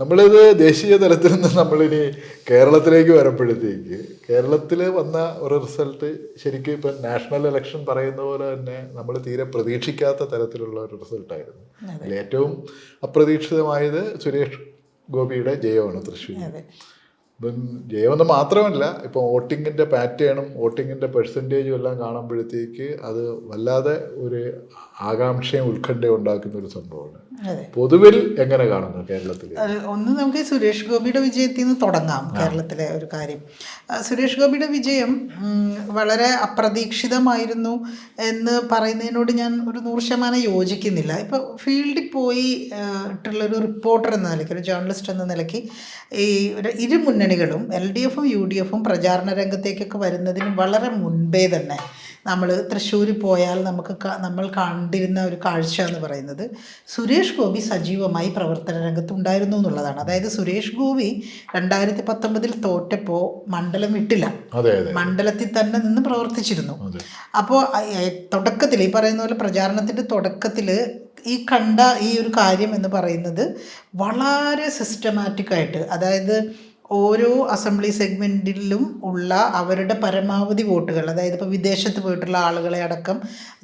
നമ്മളിത് ദേശീയ തലത്തിൽ നിന്ന് നമ്മളിനി കേരളത്തിലേക്ക് വരുമ്പോഴത്തേക്ക് കേരളത്തിൽ വന്ന ഒരു റിസൾട്ട് ശരിക്കും ഇപ്പം നാഷണൽ ഇലക്ഷൻ പറയുന്ന പോലെ തന്നെ നമ്മൾ തീരെ പ്രതീക്ഷിക്കാത്ത തരത്തിലുള്ള ഒരു റിസൾട്ടായിരുന്നു അതിൽ ഏറ്റവും അപ്രതീക്ഷിതമായത് സുരേഷ് ഗോപിയുടെ ജയമാണ് തൃശ്ശൂർ ഇപ്പം ജയമെന്ന് മാത്രമല്ല ഇപ്പം വോട്ടിങ്ങിന്റെ പാറ്റേണും വോട്ടിങ്ങിന്റെ പെർസെന്റേജും എല്ലാം കാണുമ്പോഴത്തേക്ക് അത് വല്ലാതെ ഒരു ആകാംക്ഷയും ഉത്കണ്ഠയും ഉണ്ടാക്കുന്ന ഒരു സംഭവമാണ്. പൊതുവിൽ എങ്ങനെ കാണുന്നു കേരളത്തിൽ? ഒന്ന് നമുക്ക് സുരേഷ് ഗോപിയുടെ വിജയത്തിൽ നിന്ന് തുടങ്ങാം കേരളത്തിലെ ഒരു കാര്യം. സുരേഷ് ഗോപിയുടെ വിജയം വളരെ അപ്രതീക്ഷിതമായിരുന്നു എന്ന് പറയുന്നതിനോട് ഞാൻ ഒരു നൂറ് ശതമാനം യോജിക്കുന്നില്ല. ഇപ്പോൾ ഫീൽഡിൽ പോയി ഇട്ടുള്ളൊരു റിപ്പോർട്ടർ എന്ന നിലയ്ക്ക് ഒരു ജേർണലിസ്റ്റ് എന്ന നിലയ്ക്ക് ഈ ഒരു ഇരു മുന്നണികളും എൽ ഡി എഫും യു ഡി എഫും പ്രചാരണ രംഗത്തേക്കൊക്കെ വരുന്നതിന് വളരെ മുൻപേ തന്നെ നമ്മൾ തൃശ്ശൂർ പോയാൽ നമുക്ക് നമ്മൾ കണ്ടിരുന്ന ഒരു കാഴ്ച എന്ന് പറയുന്നത് സുരേഷ് ഗോപി സജീവമായി പ്രവർത്തന രംഗത്ത് ഉണ്ടായിരുന്നു എന്നുള്ളതാണ്. അതായത് സുരേഷ് ഗോപി രണ്ടായിരത്തി പത്തൊമ്പതിൽ തോറ്റപ്പോ മണ്ഡലം വിട്ടില്ല. മണ്ഡലത്തിൽ തന്നെ നിന്ന് പ്രവർത്തിച്ചിരുന്നു. അപ്പോൾ തുടക്കത്തിൽ ഈ പറയുന്ന പോലെ പ്രചാരണത്തിന്റെ തുടക്കത്തിൽ ഈ കണ്ട ഈ ഒരു കാര്യം എന്ന് പറയുന്നത് വളരെ സിസ്റ്റമാറ്റിക്കായിട്ട് അതായത് ഓരോ അസംബ്ലി സെഗ്മെന്റിലും ഉള്ള അവരുടെ പരമാവധി വോട്ടുകൾ അതായത് ഇപ്പോൾ വിദേശത്ത് പോയിട്ടുള്ള ആളുകളെ അടക്കം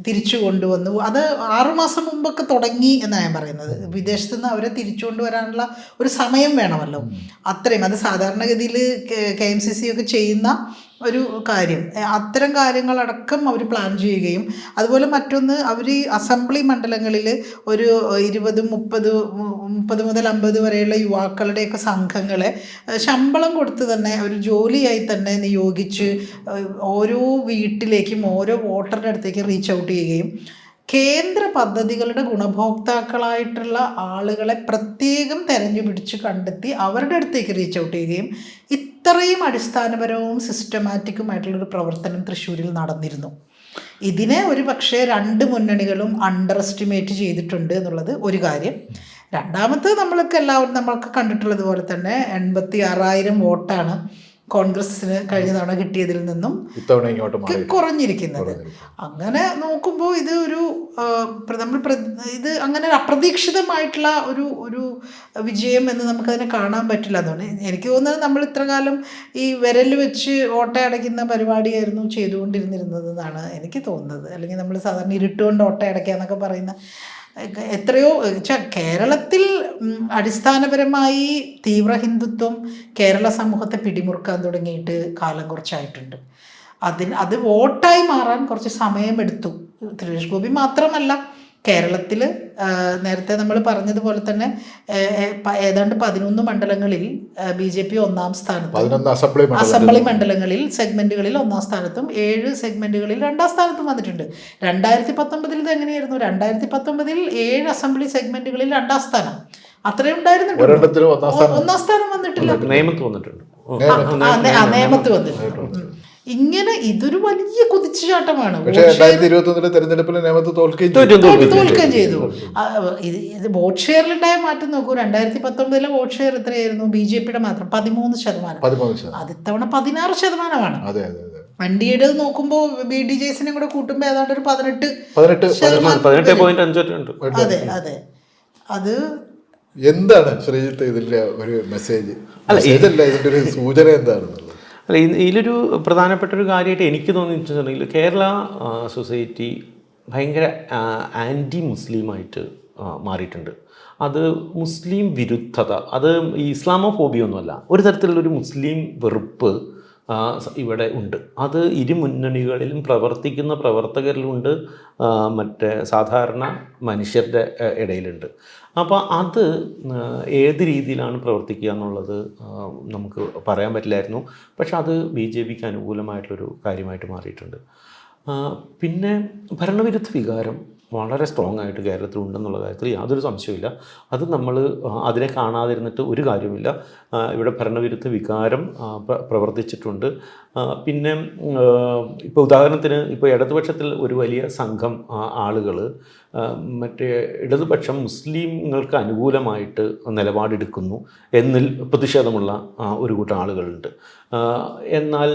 തിരിച്ചു കൊണ്ടുവന്നു. അത് ആറുമാസം മുമ്പൊക്കെ തുടങ്ങി എന്നാണ് ഞാൻ പറയുന്നത്. വിദേശത്തു നിന്ന് അവരെ തിരിച്ചു കൊണ്ടുവരാനുള്ള ഒരു സമയം വേണമല്ലോ. അത്രയും. അത് സാധാരണഗതിയിൽ കെ എം സി സി ഒക്കെ ചെയ്യുന്ന ഒരു കാര്യം. അത്തരം കാര്യങ്ങളടക്കം അവർ പ്ലാൻ ചെയ്യുകയും അതുപോലെ മറ്റൊന്ന് അവർ ഈ അസംബ്ലി മണ്ഡലങ്ങളിൽ ഒരു ഇരുപത് മുപ്പത് മുപ്പത് മുതൽ അമ്പത് വരെയുള്ള യുവാക്കളുടെയൊക്കെ സംഘങ്ങളെ ശമ്പളം കൊടുത്ത് തന്നെ ഒരു ജോലിയായി തന്നെ നിയോഗിച്ച് ഓരോ വീട്ടിലേക്കും ഓരോ വോട്ടറുടെ അടുത്തേക്ക് റീച്ച് ഔട്ട് ചെയ്യുകയും കേന്ദ്ര പദ്ധതികളുടെ ഗുണഭോക്താക്കളായിട്ടുള്ള ആളുകളെ പ്രത്യേകം തെരഞ്ഞു പിടിച്ച് കണ്ടെത്തി അവരുടെ അടുത്തേക്ക് റീച്ച് ഔട്ട് ചെയ്യുകയും ഇത്രയും അടിസ്ഥാനപരവും സിസ്റ്റമാറ്റിക്കുമായിട്ടുള്ളൊരു പ്രവർത്തനം തൃശ്ശൂരിൽ നടന്നിരുന്നു. ഇതിനെ ഒരു പക്ഷേ രണ്ട് മുന്നണികളും അണ്ടർ എസ്റ്റിമേറ്റ് ചെയ്തിട്ടുണ്ട് എന്നുള്ളത് ഒരു കാര്യം. രണ്ടാമത് നമ്മൾക്ക് എല്ലാവരും നമ്മൾക്ക് കണ്ടിട്ടുള്ളത് പോലെ തന്നെ എൺപത്തി ആറായിരം വോട്ടാണ്. കോൺഗ്രസ്സിന് കഴിഞ്ഞ തവണ കിട്ടിയതിൽ നിന്നും കുറഞ്ഞിരിക്കുന്നത്. അങ്ങനെ നോക്കുമ്പോൾ ഇത് ഒരു നമ്മൾ ഇത് അങ്ങനെ അപ്രതീക്ഷിതമായിട്ടുള്ള ഒരു ഒരു വിജയം എന്ന് നമുക്കതിനെ കാണാൻ പറ്റില്ല അതുകൊണ്ട് എനിക്ക് തോന്നുന്നത് നമ്മൾ ഇത്ര കാലം ഈ വിരൽ വെച്ച് ഓട്ടയടയ്ക്കുന്ന പരിപാടിയായിരുന്നു ചെയ്തുകൊണ്ടിരുന്നിരുന്നത് എന്നാണ് എനിക്ക് തോന്നുന്നത്. അല്ലെങ്കിൽ നമ്മൾ സാധാരണ ഇരുട്ടുകൊണ്ട് ഓട്ടയടയ്ക്കുക എന്നൊക്കെ പറയുന്ന എത്രയോ കേരളത്തിൽ അടിസ്ഥാനപരമായി തീവ്ര ഹിന്ദുത്വം കേരള സമൂഹത്തെ പിടിമുറുക്കാൻ തുടങ്ങിയിട്ട് കാലം കുറച്ചായിട്ടുണ്ട്. അതിന് അത് വോട്ടായി മാറാൻ കുറച്ച് സമയമെടുത്തു. സുരേഷ് ഗോപി മാത്രമല്ല കേരളത്തിൽ നേരത്തെ നമ്മൾ പറഞ്ഞതുപോലെ തന്നെ ഏതാണ്ട് പതിനൊന്ന് മണ്ഡലങ്ങളിൽ ബി ജെ പി ഒന്നാം സ്ഥാനത്ത് അസംബ്ലി മണ്ഡലങ്ങളിൽ സെഗ്മെന്റുകളിൽ ഒന്നാം സ്ഥാനത്തും ഏഴ് സെഗ്മെന്റുകളിൽ രണ്ടാം സ്ഥാനത്തും വന്നിട്ടുണ്ട്. രണ്ടായിരത്തി പത്തൊമ്പതിൽ ഇത് എങ്ങനെയായിരുന്നു? രണ്ടായിരത്തി പത്തൊമ്പതിൽ ഏഴ് അസംബ്ലി സെഗ്മെന്റുകളിൽ രണ്ടാം സ്ഥാനം. അത്രയും ഉണ്ടായിരുന്നു ഒന്നാം സ്ഥാനം ഒന്നാം സ്ഥാനം വന്നിട്ടില്ല. നിയമത്ത് വന്നിട്ടുണ്ട്. ഉം. ആ, നേ- ആ, നേമത്ത് വന്നിട്ടുണ്ട്. ഇങ്ങനെ ഇതൊരു വലിയ കുതിച്ചുചാട്ടമാണ്. രണ്ടായിരത്തി നിയമത്ത് തോൽക്കുകയും ചെയ്തു. തോൽക്കുകയും ഇത് ഇത് വോട്ട് ഷെയറിലുണ്ടായ മാറ്റം നോക്കൂ. രണ്ടായിരത്തി പത്തൊമ്പതിലെ വോട്ട് ഷെയർ എത്രയായിരുന്നു? ബി ജെ പിയുടെ മാത്രം പതിമൂന്ന് ശതമാനം. അത് ഇത്തവണ പതിനാറ് ശതമാനമാണ്. അതെ അതെ അതെ. വണ്ടിയുടെ നോക്കുമ്പോൾ ബി ഡി ജെസിനെ കൂടെ കൂട്ടുമ്പോൾ ഏതാണ്ട് ഒരു പതിനെട്ട് അതെ അതെ. അത് എന്താണ് ശ്രീജിത്ത് ഇതിന്റെ ഒരു മെസ്സേജ്? അല്ല ഇതിന്റെ ഒരു സൂചന എന്താണെന്നുള്ളത്? അല്ല ഇതിലൊരു പ്രധാനപ്പെട്ട ഒരു കാര്യമായിട്ട് എനിക്ക് തോന്നിയിട്ടുണ്ടെങ്കിൽ കേരള സൊസൈറ്റി ഭയങ്കര ആന്റി മുസ്ലിമായിട്ട് മാറിയിട്ടുണ്ട്. അത് മുസ്ലിം വിരുദ്ധത അത് ഈ ഇസ്ലാമോ ഫോബിയൊന്നുമല്ല ഒരു തരത്തിലുള്ളൊരു മുസ്ലിം വെറുപ്പ് ഇവിടെ ഉണ്ട്. അത് ഇരു മുന്നണികളിലും പ്രവർത്തിക്കുന്ന പ്രവർത്തകരിലുണ്ട് മറ്റേ സാധാരണ മനുഷ്യരുടെ ഇടയിലുണ്ട്. അപ്പോൾ അത് ഏത് രീതിയിലാണ് പ്രവർത്തിക്കുക എന്നുള്ളത് നമുക്ക് പറയാൻ പറ്റില്ലായിരുന്നു. പക്ഷെ അത് ബി ജെ പിക്ക് അനുകൂലമായിട്ടൊരു കാര്യമായിട്ട് മാറിയിട്ടുണ്ട്. പിന്നെ ഭരണവിരുദ്ധ വികാരം വളരെ സ്ട്രോങ് ആയിട്ട് കേരളത്തിൽ ഉണ്ടെന്നുള്ള കാര്യത്തിൽ യാതൊരു സംശയമില്ല അത് നമ്മൾ അതിനെ കാണാതിരുന്നിട്ട് ഒരു കാര്യമില്ല ഇവിടെ ഭരണവിരുദ്ധ വികാരം പ്രവർത്തിച്ചിട്ടുണ്ട്. പിന്നെ ഇപ്പോൾ ഉദാഹരണത്തിന് ഇപ്പോൾ ഇടതുപക്ഷത്തിൽ ഒരു വലിയ സംഘം ആളുകൾ മറ്റേ ഇടതുപക്ഷം മുസ്ലിങ്ങൾക്ക് അനുകൂലമായിട്ട് നിലപാടെടുക്കുന്നു എന്നിൽ പ്രതിഷേധമുള്ള ഒരു കൂട്ടം ആളുകളുണ്ട്. എന്നാൽ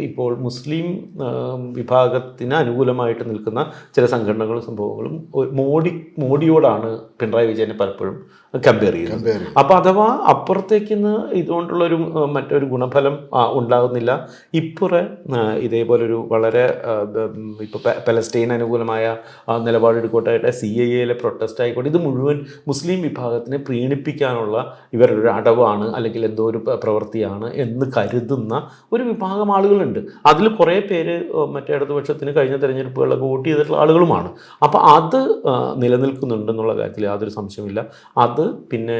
ഇപ്പോൾ മുസ്ലിം വിഭാഗത്തിന് അനുകൂലമായിട്ട് നിൽക്കുന്ന ചില സംഘടനകളും സംഭവങ്ങളും മോഡി മോഡിയോടാണ് പിണറായി വിജയനെ പലപ്പോഴും കമ്പയർ ചെയ്യുന്നത്. അപ്പം അപ്പോൾ അഥവാ അപ്പുറത്തേക്ക് നിന്ന് ഇതുകൊണ്ടുള്ളൊരു മറ്റൊരു ഗുണഫലം ഉണ്ടാകുന്നില്ല ഇപ്പുറേ ഇതേപോലൊരു വളരെ ഇപ്പോൾ പലസ്തീൻ അനുകൂലമായ നിലപാടെടുക്കോട്ടെ സി ഐ എയിലെ പ്രൊട്ടസ്റ്റ് ആയിക്കോട്ടെ ഇത് മുഴുവൻ മുസ്ലിം വിഭാഗത്തിനെ പ്രീണിപ്പിക്കാനുള്ള ഇവരുടെ ഒരു അടവാണ് അല്ലെങ്കിൽ എന്തോ ഒരു പ്രവൃത്തിയാണ് എന്ന് കരുതുന്ന ഒരു വിഭാഗം ആളുകളുണ്ട്. അതിൽ കുറേ പേര് മറ്റേ ഇടതുപക്ഷത്തിന് കഴിഞ്ഞ തെരഞ്ഞെടുപ്പുകളിലൊക്കെ വോട്ട് ചെയ്തിട്ടുള്ള ആളുകളുമാണ്. അപ്പോൾ അത് നിലനിൽക്കുന്നുണ്ടെന്നുള്ള കാര്യത്തിൽ യാതൊരു സംശയമില്ല അത് പിന്നെ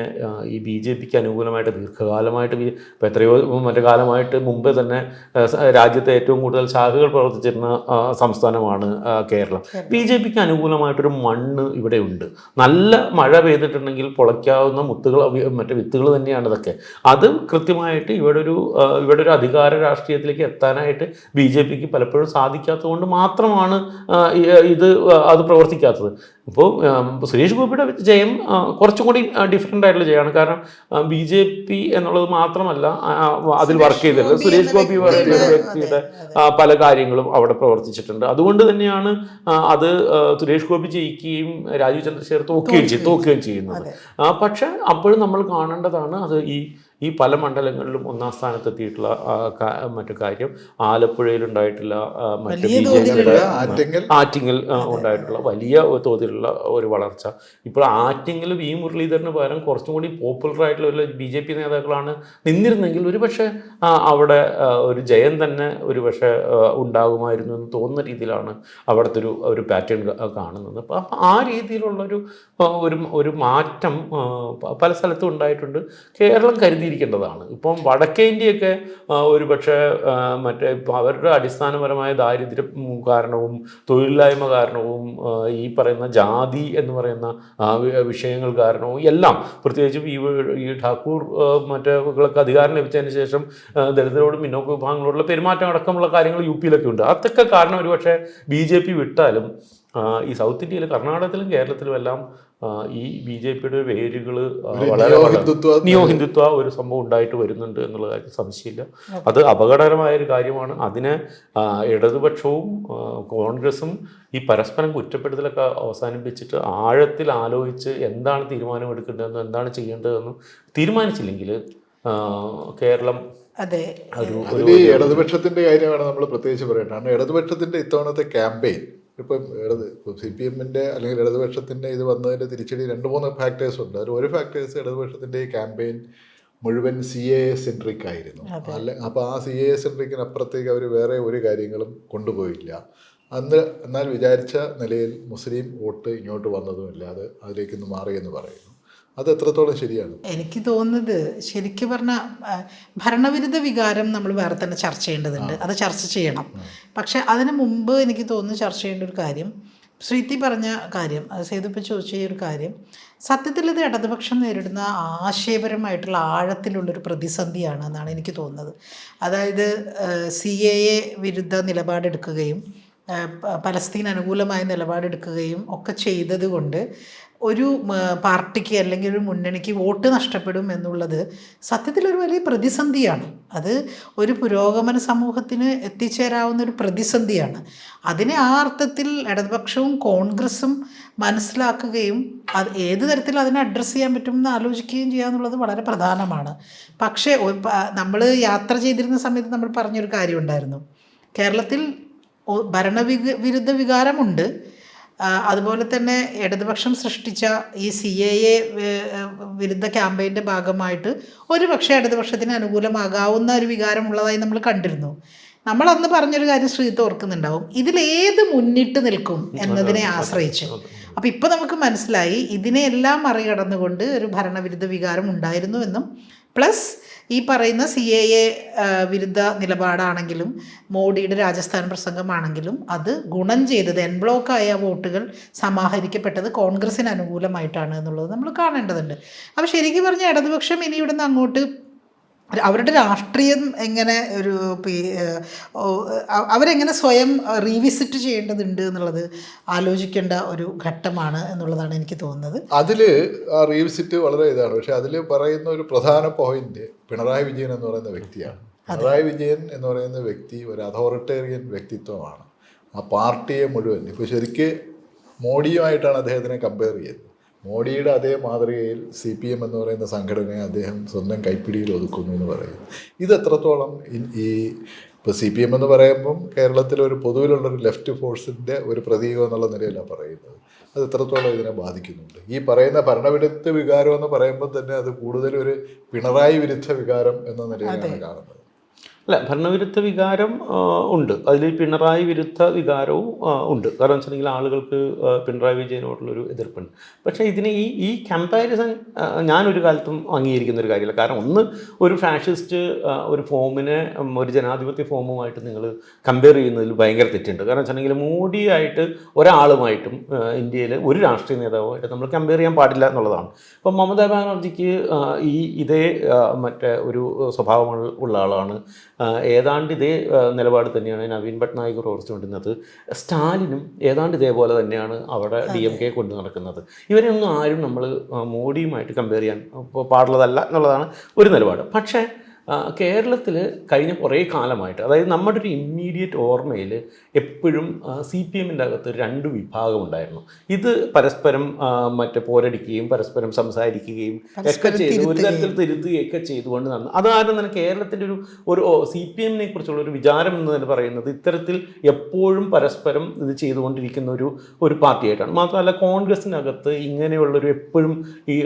ഈ ബി ജെ പിക്ക് അനുകൂലമായിട്ട് ദീർഘകാലമായിട്ട് ഇപ്പോൾ ഇപ്പം എത്രയോ മറ്റേ കാലമായിട്ട് മുമ്പേ തന്നെ രാജ്യത്തെ ഏറ്റവും കൂടുതൽ ശാഖകൾ പ്രവർത്തിച്ചിരുന്ന സംസ്ഥാനമാണ് കേരളം. ബി ജെ പിക്ക് അനുകൂലമായിട്ടൊരു മണ്ണ് ഇവിടെ ഉണ്ട്. നല്ല മഴ പെയ്തിട്ടുണ്ടെങ്കിൽ പൊളയ്ക്കാവുന്ന മുത്തുകൾ മറ്റേ വിത്തുകൾ തന്നെയാണ് ഇതൊക്കെ. അത് കൃത്യമായിട്ട് ഇവിടെ ഒരു ആ, ഇവിടെ ഒരു അധികാര രാഷ്ട്രീയത്തിലേക്ക് എത്താനായിട്ട് ബി ജെ പിക്ക് പലപ്പോഴും സാധിക്കാത്തതുകൊണ്ട് മാത്രമാണ് ഇത് അത് പ്രവർത്തിക്കാത്തത്. ഇപ്പോൾ സുരേഷ് ഗോപിയുടെ ജയം കുറച്ചും കൂടി ഡിഫറെന്റ് ആയിട്ടുള്ള ജയമാണ്. കാരണം ബി ജെ പി എന്നുള്ളത് മാത്രമല്ല അതിൽ വർക്ക് ചെയ്തിട്ടുള്ളത് സുരേഷ് ഗോപി പറയുന്ന വ്യക്തിയുടെ- പല കാര്യങ്ങളും അവിടെ പ്രവർത്തിച്ചിട്ടുണ്ട്. അതുകൊണ്ട് തന്നെയാണ് അത് സുരേഷ് ഗോപി ജയിക്കുകയും രാജീവ് ചന്ദ്രശേഖർ തോക്കുകയും ചെയ്യും തോക്കുകയും ചെയ്യുന്നത്. പക്ഷെ അപ്പോഴും നമ്മൾ കാണേണ്ടതാണ് അത് ഈ ഈ പല മണ്ഡലങ്ങളിലും ഒന്നാം സ്ഥാനത്തെത്തിയിട്ടുള്ള എത്തിയിട്ടുള്ള മറ്റു കാര്യം ആലപ്പുഴയിലുണ്ടായിട്ടുള്ള ഉണ്ടായിട്ടുള്ള മറ്റു വലിയ ബി ജെ തോതിലുള്ള- പിയുടെ ആറ്റിങ്ങൽ. ഉണ്ടായിട്ടുള്ള വലിയ തോതിലുള്ള ഒരു വളർച്ച. ഇപ്പോൾ ആറ്റിങ്ങൽ ഈ മുരളീധരന് പകരം കുറച്ചും കൂടി പോപ്പുലർ ആയിട്ടുള്ള ഒരു ബി ജെ പി നേതാക്കളാണ് നിന്നിരുന്നെങ്കിൽ ഒരുപക്ഷെ അവിടെ ഒരു ജയം തന്നെ ഒരുപക്ഷെ ഉണ്ടാകുമായിരുന്നു എന്ന് തോന്നുന്ന രീതിയിലാണ് അവിടുത്തെ ഒരു ഒരു പാറ്റേൺ കാണുന്നത്. അപ്പം ആ രീതിയിലുള്ളൊരു ഒരു ഒരു മാറ്റം പല സ്ഥലത്തും ഉണ്ടായിട്ടുണ്ട്. കേരളം കരുതിയിരിക്കേണ്ടതാണ് ഇപ്പം വടക്കേ ഇന്ത്യയൊക്കെ ഒരു പക്ഷേ മറ്റേ അവരുടെ അടിസ്ഥാനപരമായ ദാരിദ്ര്യം കാരണവും തൊഴിലില്ലായ്മ കാരണവും ഈ പറയുന്ന ജാതി എന്ന് പറയുന്ന വിഷയങ്ങൾ കാരണവും എല്ലാം പ്രത്യേകിച്ചും ഈ ഈ ഠാക്കൂർ മറ്റേ അധികാരം ലഭിച്ചതിന് ശേഷം ദളിതരോടും പിന്നോക്ക വിഭാഗങ്ങളോടുള്ള പെരുമാറ്റം അടക്കമുള്ള കാര്യങ്ങൾ യു പിയിലൊക്കെ ഉണ്ട്. അതൊക്കെ കാരണം ഒരു പക്ഷേ ബി ജെ പി വിട്ടാലും ഈ സൗത്ത് ഇന്ത്യയിൽ കർണാടകത്തിലും കേരളത്തിലും എല്ലാം ഈ ബി ജെ പിയുടെ വേരുകൾ വളരെ നിയോ ഹിന്ദുത്വ ഒരു സംഭവം ഉണ്ടായിട്ട് വരുന്നുണ്ട് എന്നുള്ള കാര്യം സംശയമില്ല. അത് അപകടകരമായ ഒരു കാര്യമാണ്. അതിനെ ഇടതുപക്ഷവും കോൺഗ്രസും ഈ പരസ്പരം കുറ്റപ്പെടുത്തലൊക്കെ അവസാനിപ്പിച്ചിട്ട് ആഴത്തിൽ ആലോചിച്ച് എന്താണ് തീരുമാനമെടുക്കേണ്ടതെന്നും എന്താണ് ചെയ്യേണ്ടതെന്നും തീരുമാനിച്ചില്ലെങ്കിൽ കേരളം അതെ. ഒരു അതിൽ ഇടതുപക്ഷത്തിന്റെ കാര്യമാണ് നമ്മൾ പ്രത്യേകിച്ച് പറയേണ്ടത്. കാരണം ഇടതുപക്ഷത്തിന്റെ ഇത്തവണത്തെ ക്യാമ്പയിൻ ഇപ്പം ഇടത് സി പി എമ്മിന്റെ അല്ലെങ്കിൽ ഇടതുപക്ഷത്തിന്റെ ഇത് വന്നതിന്റെ തിരിച്ചടി രണ്ട് മൂന്ന് ഫാക്ടേഴ്സ് ഉണ്ട്. അതിൽ ഒരു ഫാക്ടേഴ്സ് ഇടതുപക്ഷത്തിന്റെ ഈ ക്യാമ്പയിൻ മുഴുവൻ സി എ സെൻട്രിക് ആയിരുന്നു. അല്ല അപ്പോൾ ആ സി എ സെൻട്രിക്കിന് അപ്പുറത്തേക്ക് അവർ വേറെ ഒരു കാര്യങ്ങളും കൊണ്ടുപോയില്ല. അന്ന് എന്നാൽ വിചാരിച്ച നിലയിൽ മുസ്ലിം വോട്ട് ഇങ്ങോട്ട് വന്നതുമില്ല അത് അതിലേക്കൊന്ന് മാറിയെന്ന് പറയുന്നു. അത് എത്രത്തോളം ശരിയാണ്? എനിക്ക് തോന്നുന്നത് ശരിക്കും പറഞ്ഞ ഭരണവിരുദ്ധ വികാരം നമ്മൾ വേറെ തന്നെ ചർച്ച ചെയ്യേണ്ടതുണ്ട്. അത് ചർച്ച ചെയ്യണം. പക്ഷെ അതിന് മുമ്പ് എനിക്ക് തോന്നുന്നു ചർച്ച ചെയ്യേണ്ട ഒരു കാര്യം ശ്രീതി പറഞ്ഞ കാര്യം സേതുപ്പം ചോദിച്ച ഈ ഒരു കാര്യം സത്യത്തിൽ ഇത് ഇടതുപക്ഷം നേരിടുന്ന ആശയപരമായിട്ടുള്ള ആഴത്തിലുള്ളൊരു പ്രതിസന്ധിയാണ് എന്നാണ് എനിക്ക് തോന്നുന്നത്. അതായത് സി എ എ വിരുദ്ധ നിലപാടെടുക്കുകയും പലസ്തീൻ അനുകൂലമായ നിലപാടെടുക്കുകയും ഒക്കെ ചെയ്തത് കൊണ്ട് ഒരു പാർട്ടിക്ക് അല്ലെങ്കിൽ ഒരു മുന്നണിക്ക് വോട്ട് നഷ്ടപ്പെടും എന്നുള്ളത് സത്യത്തിൽ ഒരു വലിയ പ്രതിസന്ധിയാണ്. അത് ഒരു പുരോഗമന സമൂഹത്തിന് എത്തിച്ചേരാവുന്ന ഒരു പ്രതിസന്ധിയാണ്. അതിനെ ആ അർത്ഥത്തിൽ ഇടതുപക്ഷവും കോൺഗ്രസും മനസ്സിലാക്കുകയും അത് ഏത് തരത്തിൽ അതിനെ അഡ്രസ്സ് ചെയ്യാൻ പറ്റുമെന്ന് ആലോചിക്കുകയും ചെയ്യുക എന്നുള്ളത് വളരെ പ്രധാനമാണ്. പക്ഷേ നമ്മൾ യാത്ര ചെയ്തിരുന്ന സമയത്ത് നമ്മൾ പറഞ്ഞൊരു കാര്യമുണ്ടായിരുന്നു. കേരളത്തിൽ ഭരണവിക വിരുദ്ധ വികാരമുണ്ട്. അതുപോലെ തന്നെ ഇടതുപക്ഷം സൃഷ്ടിച്ച ഈ സി എ എ വിരുദ്ധ ക്യാമ്പയിന്റെ ഭാഗമായിട്ട് ഒരു പക്ഷേ ഇടതുപക്ഷത്തിന് അനുകൂലമാകാവുന്ന ഒരു വികാരമുള്ളതായി നമ്മൾ കണ്ടിരുന്നു. നമ്മൾ അന്ന് പറഞ്ഞൊരു കാര്യം ശ്രീത്ത് ഓർക്കുന്നുണ്ടാവും. ഇതിലേത് മുന്നിട്ട് നിൽക്കും എന്നതിനെ ആശ്രയിച്ച്. അപ്പോൾ ഇപ്പോൾ നമുക്ക് മനസ്സിലായി ഇതിനെയെല്ലാം മറികടന്നുകൊണ്ട് ഒരു ഭരണവിരുദ്ധ വികാരം ഉണ്ടായിരുന്നു എന്നും. പ്ലസ് ഈ പറയുന്ന സി എ എ വിരുദ്ധ നിലപാടാണെങ്കിലും മോഡിയുടെ രാജസ്ഥാൻ പ്രസംഗമാണെങ്കിലും അത് ഗുണം ചെയ്തത് എൻബ്ലോക്കായ വോട്ടുകൾ സമാഹരിക്കപ്പെട്ടത് കോൺഗ്രസിന് അനുകൂലമായിട്ടാണ് എന്നുള്ളത് നമ്മൾ കാണേണ്ടതുണ്ട്. അപ്പോൾ ശരിക്കും പറഞ്ഞാൽ ഇടതുപക്ഷം ഇനി ഇവിടുന്ന് അങ്ങോട്ട് അവരുടെ രാഷ്ട്രീയം എങ്ങനെ ഒരു അവരെങ്ങനെ സ്വയം റീവിസിറ്റ് ചെയ്യേണ്ടതുണ്ട് എന്നുള്ളത് ആലോചിക്കേണ്ട ഒരു ഘട്ടമാണ് എന്നുള്ളതാണ് എനിക്ക് തോന്നുന്നത്. അതിൽ ആ റീവിസിറ്റ് വളരെ ഇതാണ്. പക്ഷെ അതിൽ പറയുന്ന ഒരു പ്രധാന പോയിന്റ് പിണറായി വിജയൻ എന്ന് പറയുന്ന വ്യക്തിയാണ്. പിണറായി വിജയൻ എന്ന് പറയുന്ന വ്യക്തി ഒരു അതോറിറ്റേറിയൻ വ്യക്തിത്വമാണ്. ആ പാർട്ടിയെ മുഴുവൻ ഇപ്പോൾ ശരിക്ക് മോഡിയുമായിട്ടാണ് അദ്ദേഹത്തിനെ കമ്പയർ ചെയ്യുന്നത്. മോഡിയുടെ അതേ മാതൃകയിൽ സി പി എം എന്ന് പറയുന്ന സംഘടനയെ അദ്ദേഹം സ്വന്തം കൈപ്പിടിയിൽ ഒതുക്കുന്നു എന്ന് പറയുന്നു. ഇത് എത്രത്തോളം ഈ ഇപ്പോൾ സി പി എം എന്ന് പറയുമ്പം കേരളത്തിലെ ഒരു പൊതുവിലുള്ളൊരു ലെഫ്റ്റ് ഫോഴ്സിന്റെ ഒരു പ്രതീകം എന്നുള്ള നിലയിലാണ് പറയുന്നത്. അത് എത്രത്തോളം ഇതിനെ ബാധിക്കുന്നുണ്ട്? ഈ പറയുന്ന ഭരണവിരുദ്ധ വികാരം എന്ന് പറയുമ്പോൾ തന്നെ അത് കൂടുതലൊരു പിണറായി വിരുദ്ധ വികാരം എന്ന നിലയിലാണ് കാണുന്നത്. അല്ല ഭരണവിരുദ്ധ വികാരം ഉണ്ട്. അതിൽ പിണറായി വിരുദ്ധ വികാരവും ഉണ്ട്. കാരണം വെച്ചിട്ടുണ്ടെങ്കിൽ ആളുകൾക്ക് പിണറായി വിജയനോടുള്ളൊരു എതിർപ്പുണ്ട്. പക്ഷേ ഇതിന് ഈ ഈ കമ്പാരിസൺ ഞാനൊരു കാലത്തും അംഗീകരിക്കുന്ന ഒരു കാര്യമില്ല. കാരണം ഒന്ന് ഒരു ഫാഷിസ്റ്റ് ഒരു ഫോമിനെ ഒരു ജനാധിപത്യ ഫോമുമായിട്ട് നിങ്ങൾ കമ്പയർ ചെയ്യുന്നതിൽ ഭയങ്കര തെറ്റുണ്ട്. കാരണം വെച്ചിട്ടുണ്ടെങ്കിൽ മോഡിയായിട്ട് ഒരാളുമായിട്ടും ഇന്ത്യയിൽ ഒരു രാഷ്ട്രീയ നേതാവുമായിട്ട് നമ്മൾ കമ്പയർ ചെയ്യാൻ പാടില്ല എന്നുള്ളതാണ്. ഇപ്പം മമതാ ബാനർജിക്ക് ഈ ഇതേ മറ്റേ ഒരു സ്വഭാവമുള്ള ആളാണ് ഏതാണ്ട് ഇതേ നിലപാട് തന്നെയാണ് നവീൻ പട്നായിക് പ്രവർത്തിച്ചുകൊണ്ടിരുന്നത്. സ്റ്റാലിനും ഏതാണ്ട് ഇതേപോലെ തന്നെയാണ് അവിടെ ഡി എം കെ കൊണ്ടു നടക്കുന്നത്. ഇവരെയൊന്നും ആരും നമ്മൾ മോഡിയുമായിട്ട് കമ്പയർ ചെയ്യാൻ പാടുള്ളതല്ല എന്നുള്ളതാണ് ഒരു നിലപാട്. പക്ഷേ കേരളത്തിൽ കഴിഞ്ഞ കുറേ കാലമായിട്ട് അതായത് നമ്മുടെ ഒരു ഇമ്മീഡിയറ്റ് ഓർമ്മയിൽ എപ്പോഴും സി പി എമ്മിന്റെ അകത്ത് രണ്ട് വിഭാഗം ഉണ്ടായിരുന്നു. ഇത് പരസ്പരം മറ്റേ പോരടിക്കുകയും പരസ്പരം സംസാരിക്കുകയും ഒക്കെ ചെയ്ത് ഒരു തിരുത്തുകയും. തരത്തിൽ തിരുത്തുകയൊക്കെ ചെയ്തുകൊണ്ട് നടന്നു. അതാരും തന്നെ കേരളത്തിന്റെ ഒരു ഒരു സി പി എമ്മിനെ കുറിച്ചുള്ള ഒരു വിചാരം എന്ന് തന്നെ പറയുന്നത് ഇത്തരത്തിൽ എപ്പോഴും പരസ്പരം ഇത് ചെയ്തുകൊണ്ടിരിക്കുന്ന ഒരു ഒരു പാർട്ടിയായിട്ടാണ്. മാത്രമല്ല കോൺഗ്രസിനകത്ത് ഇങ്ങനെയുള്ളൊരു എപ്പോഴും ഈ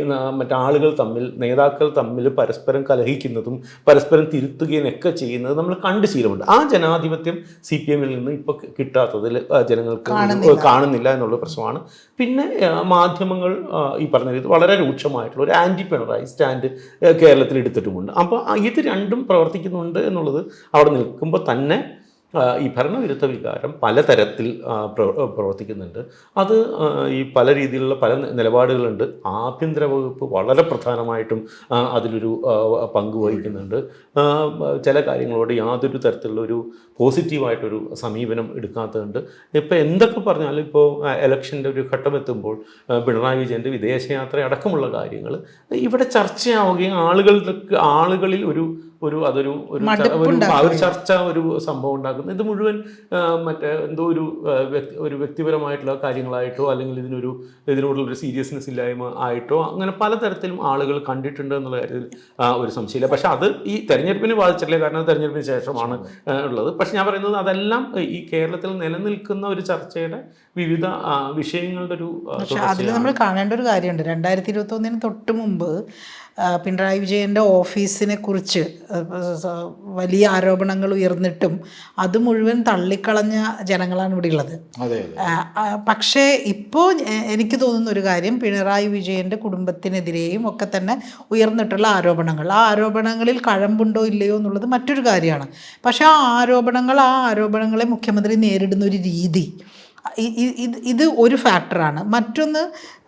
മറ്റാളുകൾ ആളുകൾ തമ്മിൽ നേതാക്കൾ തമ്മിൽ പരസ്പരം കലഹിക്കുന്നതും പരസ്പരം തിരുത്തുകയും ഒക്കെ ചെയ്യുന്നത് നമ്മൾ കണ്ട് ശീലമുണ്ട്. ആ ജനാധിപത്യം സി പി എമ്മിൽ നിന്ന് ഇപ്പോൾ കിട്ടാത്തതിൽ ജനങ്ങൾക്ക് കാണുന്നില്ല. എന്നുള്ള പ്രശ്നമാണ്. പിന്നെ മാധ്യമങ്ങൾ ഈ പറഞ്ഞ രീതി വളരെ രൂക്ഷമായിട്ടുള്ള ഒരു ആന്റി പിണറായി സ്റ്റാൻഡ് കേരളത്തിൽ എടുത്തിട്ടുമുണ്ട്. അപ്പോൾ ഇത് രണ്ടും പ്രവർത്തിക്കുന്നുണ്ട് എന്നുള്ളത് അവിടെ നിൽക്കുമ്പോൾ തന്നെ ഈ ഭരണവിരുദ്ധ വികാരം പലതരത്തിൽ പ്രവർത്തിക്കുന്നുണ്ട്. അത് ഈ പല രീതിയിലുള്ള പല നിലപാടുകളുണ്ട്. ആഭ്യന്തര വകുപ്പ് വളരെ പ്രധാനമായിട്ടും അതിലൊരു പങ്ക് വഹിക്കുന്നുണ്ട്. ചില കാര്യങ്ങളോട് യാതൊരു തരത്തിലുള്ള ഒരു പോസിറ്റീവായിട്ടൊരു സമീപനം എടുക്കാത്തതുണ്ട്. ഇപ്പോൾ എന്തൊക്കെ പറഞ്ഞാലും ഇപ്പോൾ എലക്ഷന്റെ ഒരു ഘട്ടം എത്തുമ്പോൾ പിണറായി വിജയന്റെ വിദേശയാത്ര അടക്കമുള്ള കാര്യങ്ങൾ ഇവിടെ ചർച്ചയാവുകയും ആളുകൾക്ക് ആളുകളിൽ ഒരു ഒരു അതൊരു ഒരു ഒരു ചർച്ച ഒരു സംഭവം ഉണ്ടാക്കുന്നു. ഇത് മുഴുവൻ മറ്റേ എന്തോ ഒരു ഒരു വ്യക്തിപരമായിട്ടുള്ള കാര്യങ്ങളായിട്ടോ അല്ലെങ്കിൽ ഇതിനൊരു ഇതിനോടുള്ള ഒരു സീരിയസ്നെസ് ഇല്ലായ്മ ആയിട്ടോ അങ്ങനെ പലതരത്തിലും ആളുകൾ കണ്ടിട്ടുണ്ട് എന്നുള്ള കാര്യത്തിൽ ഒരു സംശയമില്ല. പക്ഷെ അത് ഈ തെരഞ്ഞെടുപ്പിനെ ബാധിച്ചിട്ടില്ല. കാരണം തെരഞ്ഞെടുപ്പിന് ശേഷമാണ് ഉള്ളത്. പക്ഷെ ഞാൻ പറയുന്നത് അതെല്ലാം ഈ കേരളത്തിൽ നിലനിൽക്കുന്ന ഒരു ചർച്ചയുടെ വിവിധ വിഷയങ്ങളുടെ ഒരു പക്ഷേ അതിൽ നമ്മൾ കാണേണ്ട ഒരു കാര്യമുണ്ട്. രണ്ടായിരത്തി ഇരുപത്തൊന്നിന് തൊട്ട് മുമ്പ് പിണറായി വിജയന്റെ ഓഫീസിനെ കുറിച്ച് വലിയ ആരോപണങ്ങൾ ഉയർന്നിട്ടും അത് മുഴുവൻ തള്ളിക്കളഞ്ഞ ജനങ്ങളാണ് ഇവിടെ ഉള്ളത്. പക്ഷേ ഇപ്പോൾ എനിക്ക് തോന്നുന്ന ഒരു കാര്യം പിണറായി വിജയന്റെ കുടുംബത്തിനെതിരെയും ഒക്കെ തന്നെ ഉയർന്നിട്ടുള്ള ആരോപണങ്ങൾ. ആ ആരോപണങ്ങളിൽ കഴമ്പുണ്ടോ ഇല്ലയോ എന്നുള്ളത് മറ്റൊരു കാര്യമാണ്. പക്ഷേ ആ ആരോപണങ്ങൾ ആ ആരോപണങ്ങളെ മുഖ്യമന്ത്രി നേരിടുന്ന ഒരു രീതി ഇത് ഒരു ഫാക്ടറാണ്. മറ്റൊന്ന്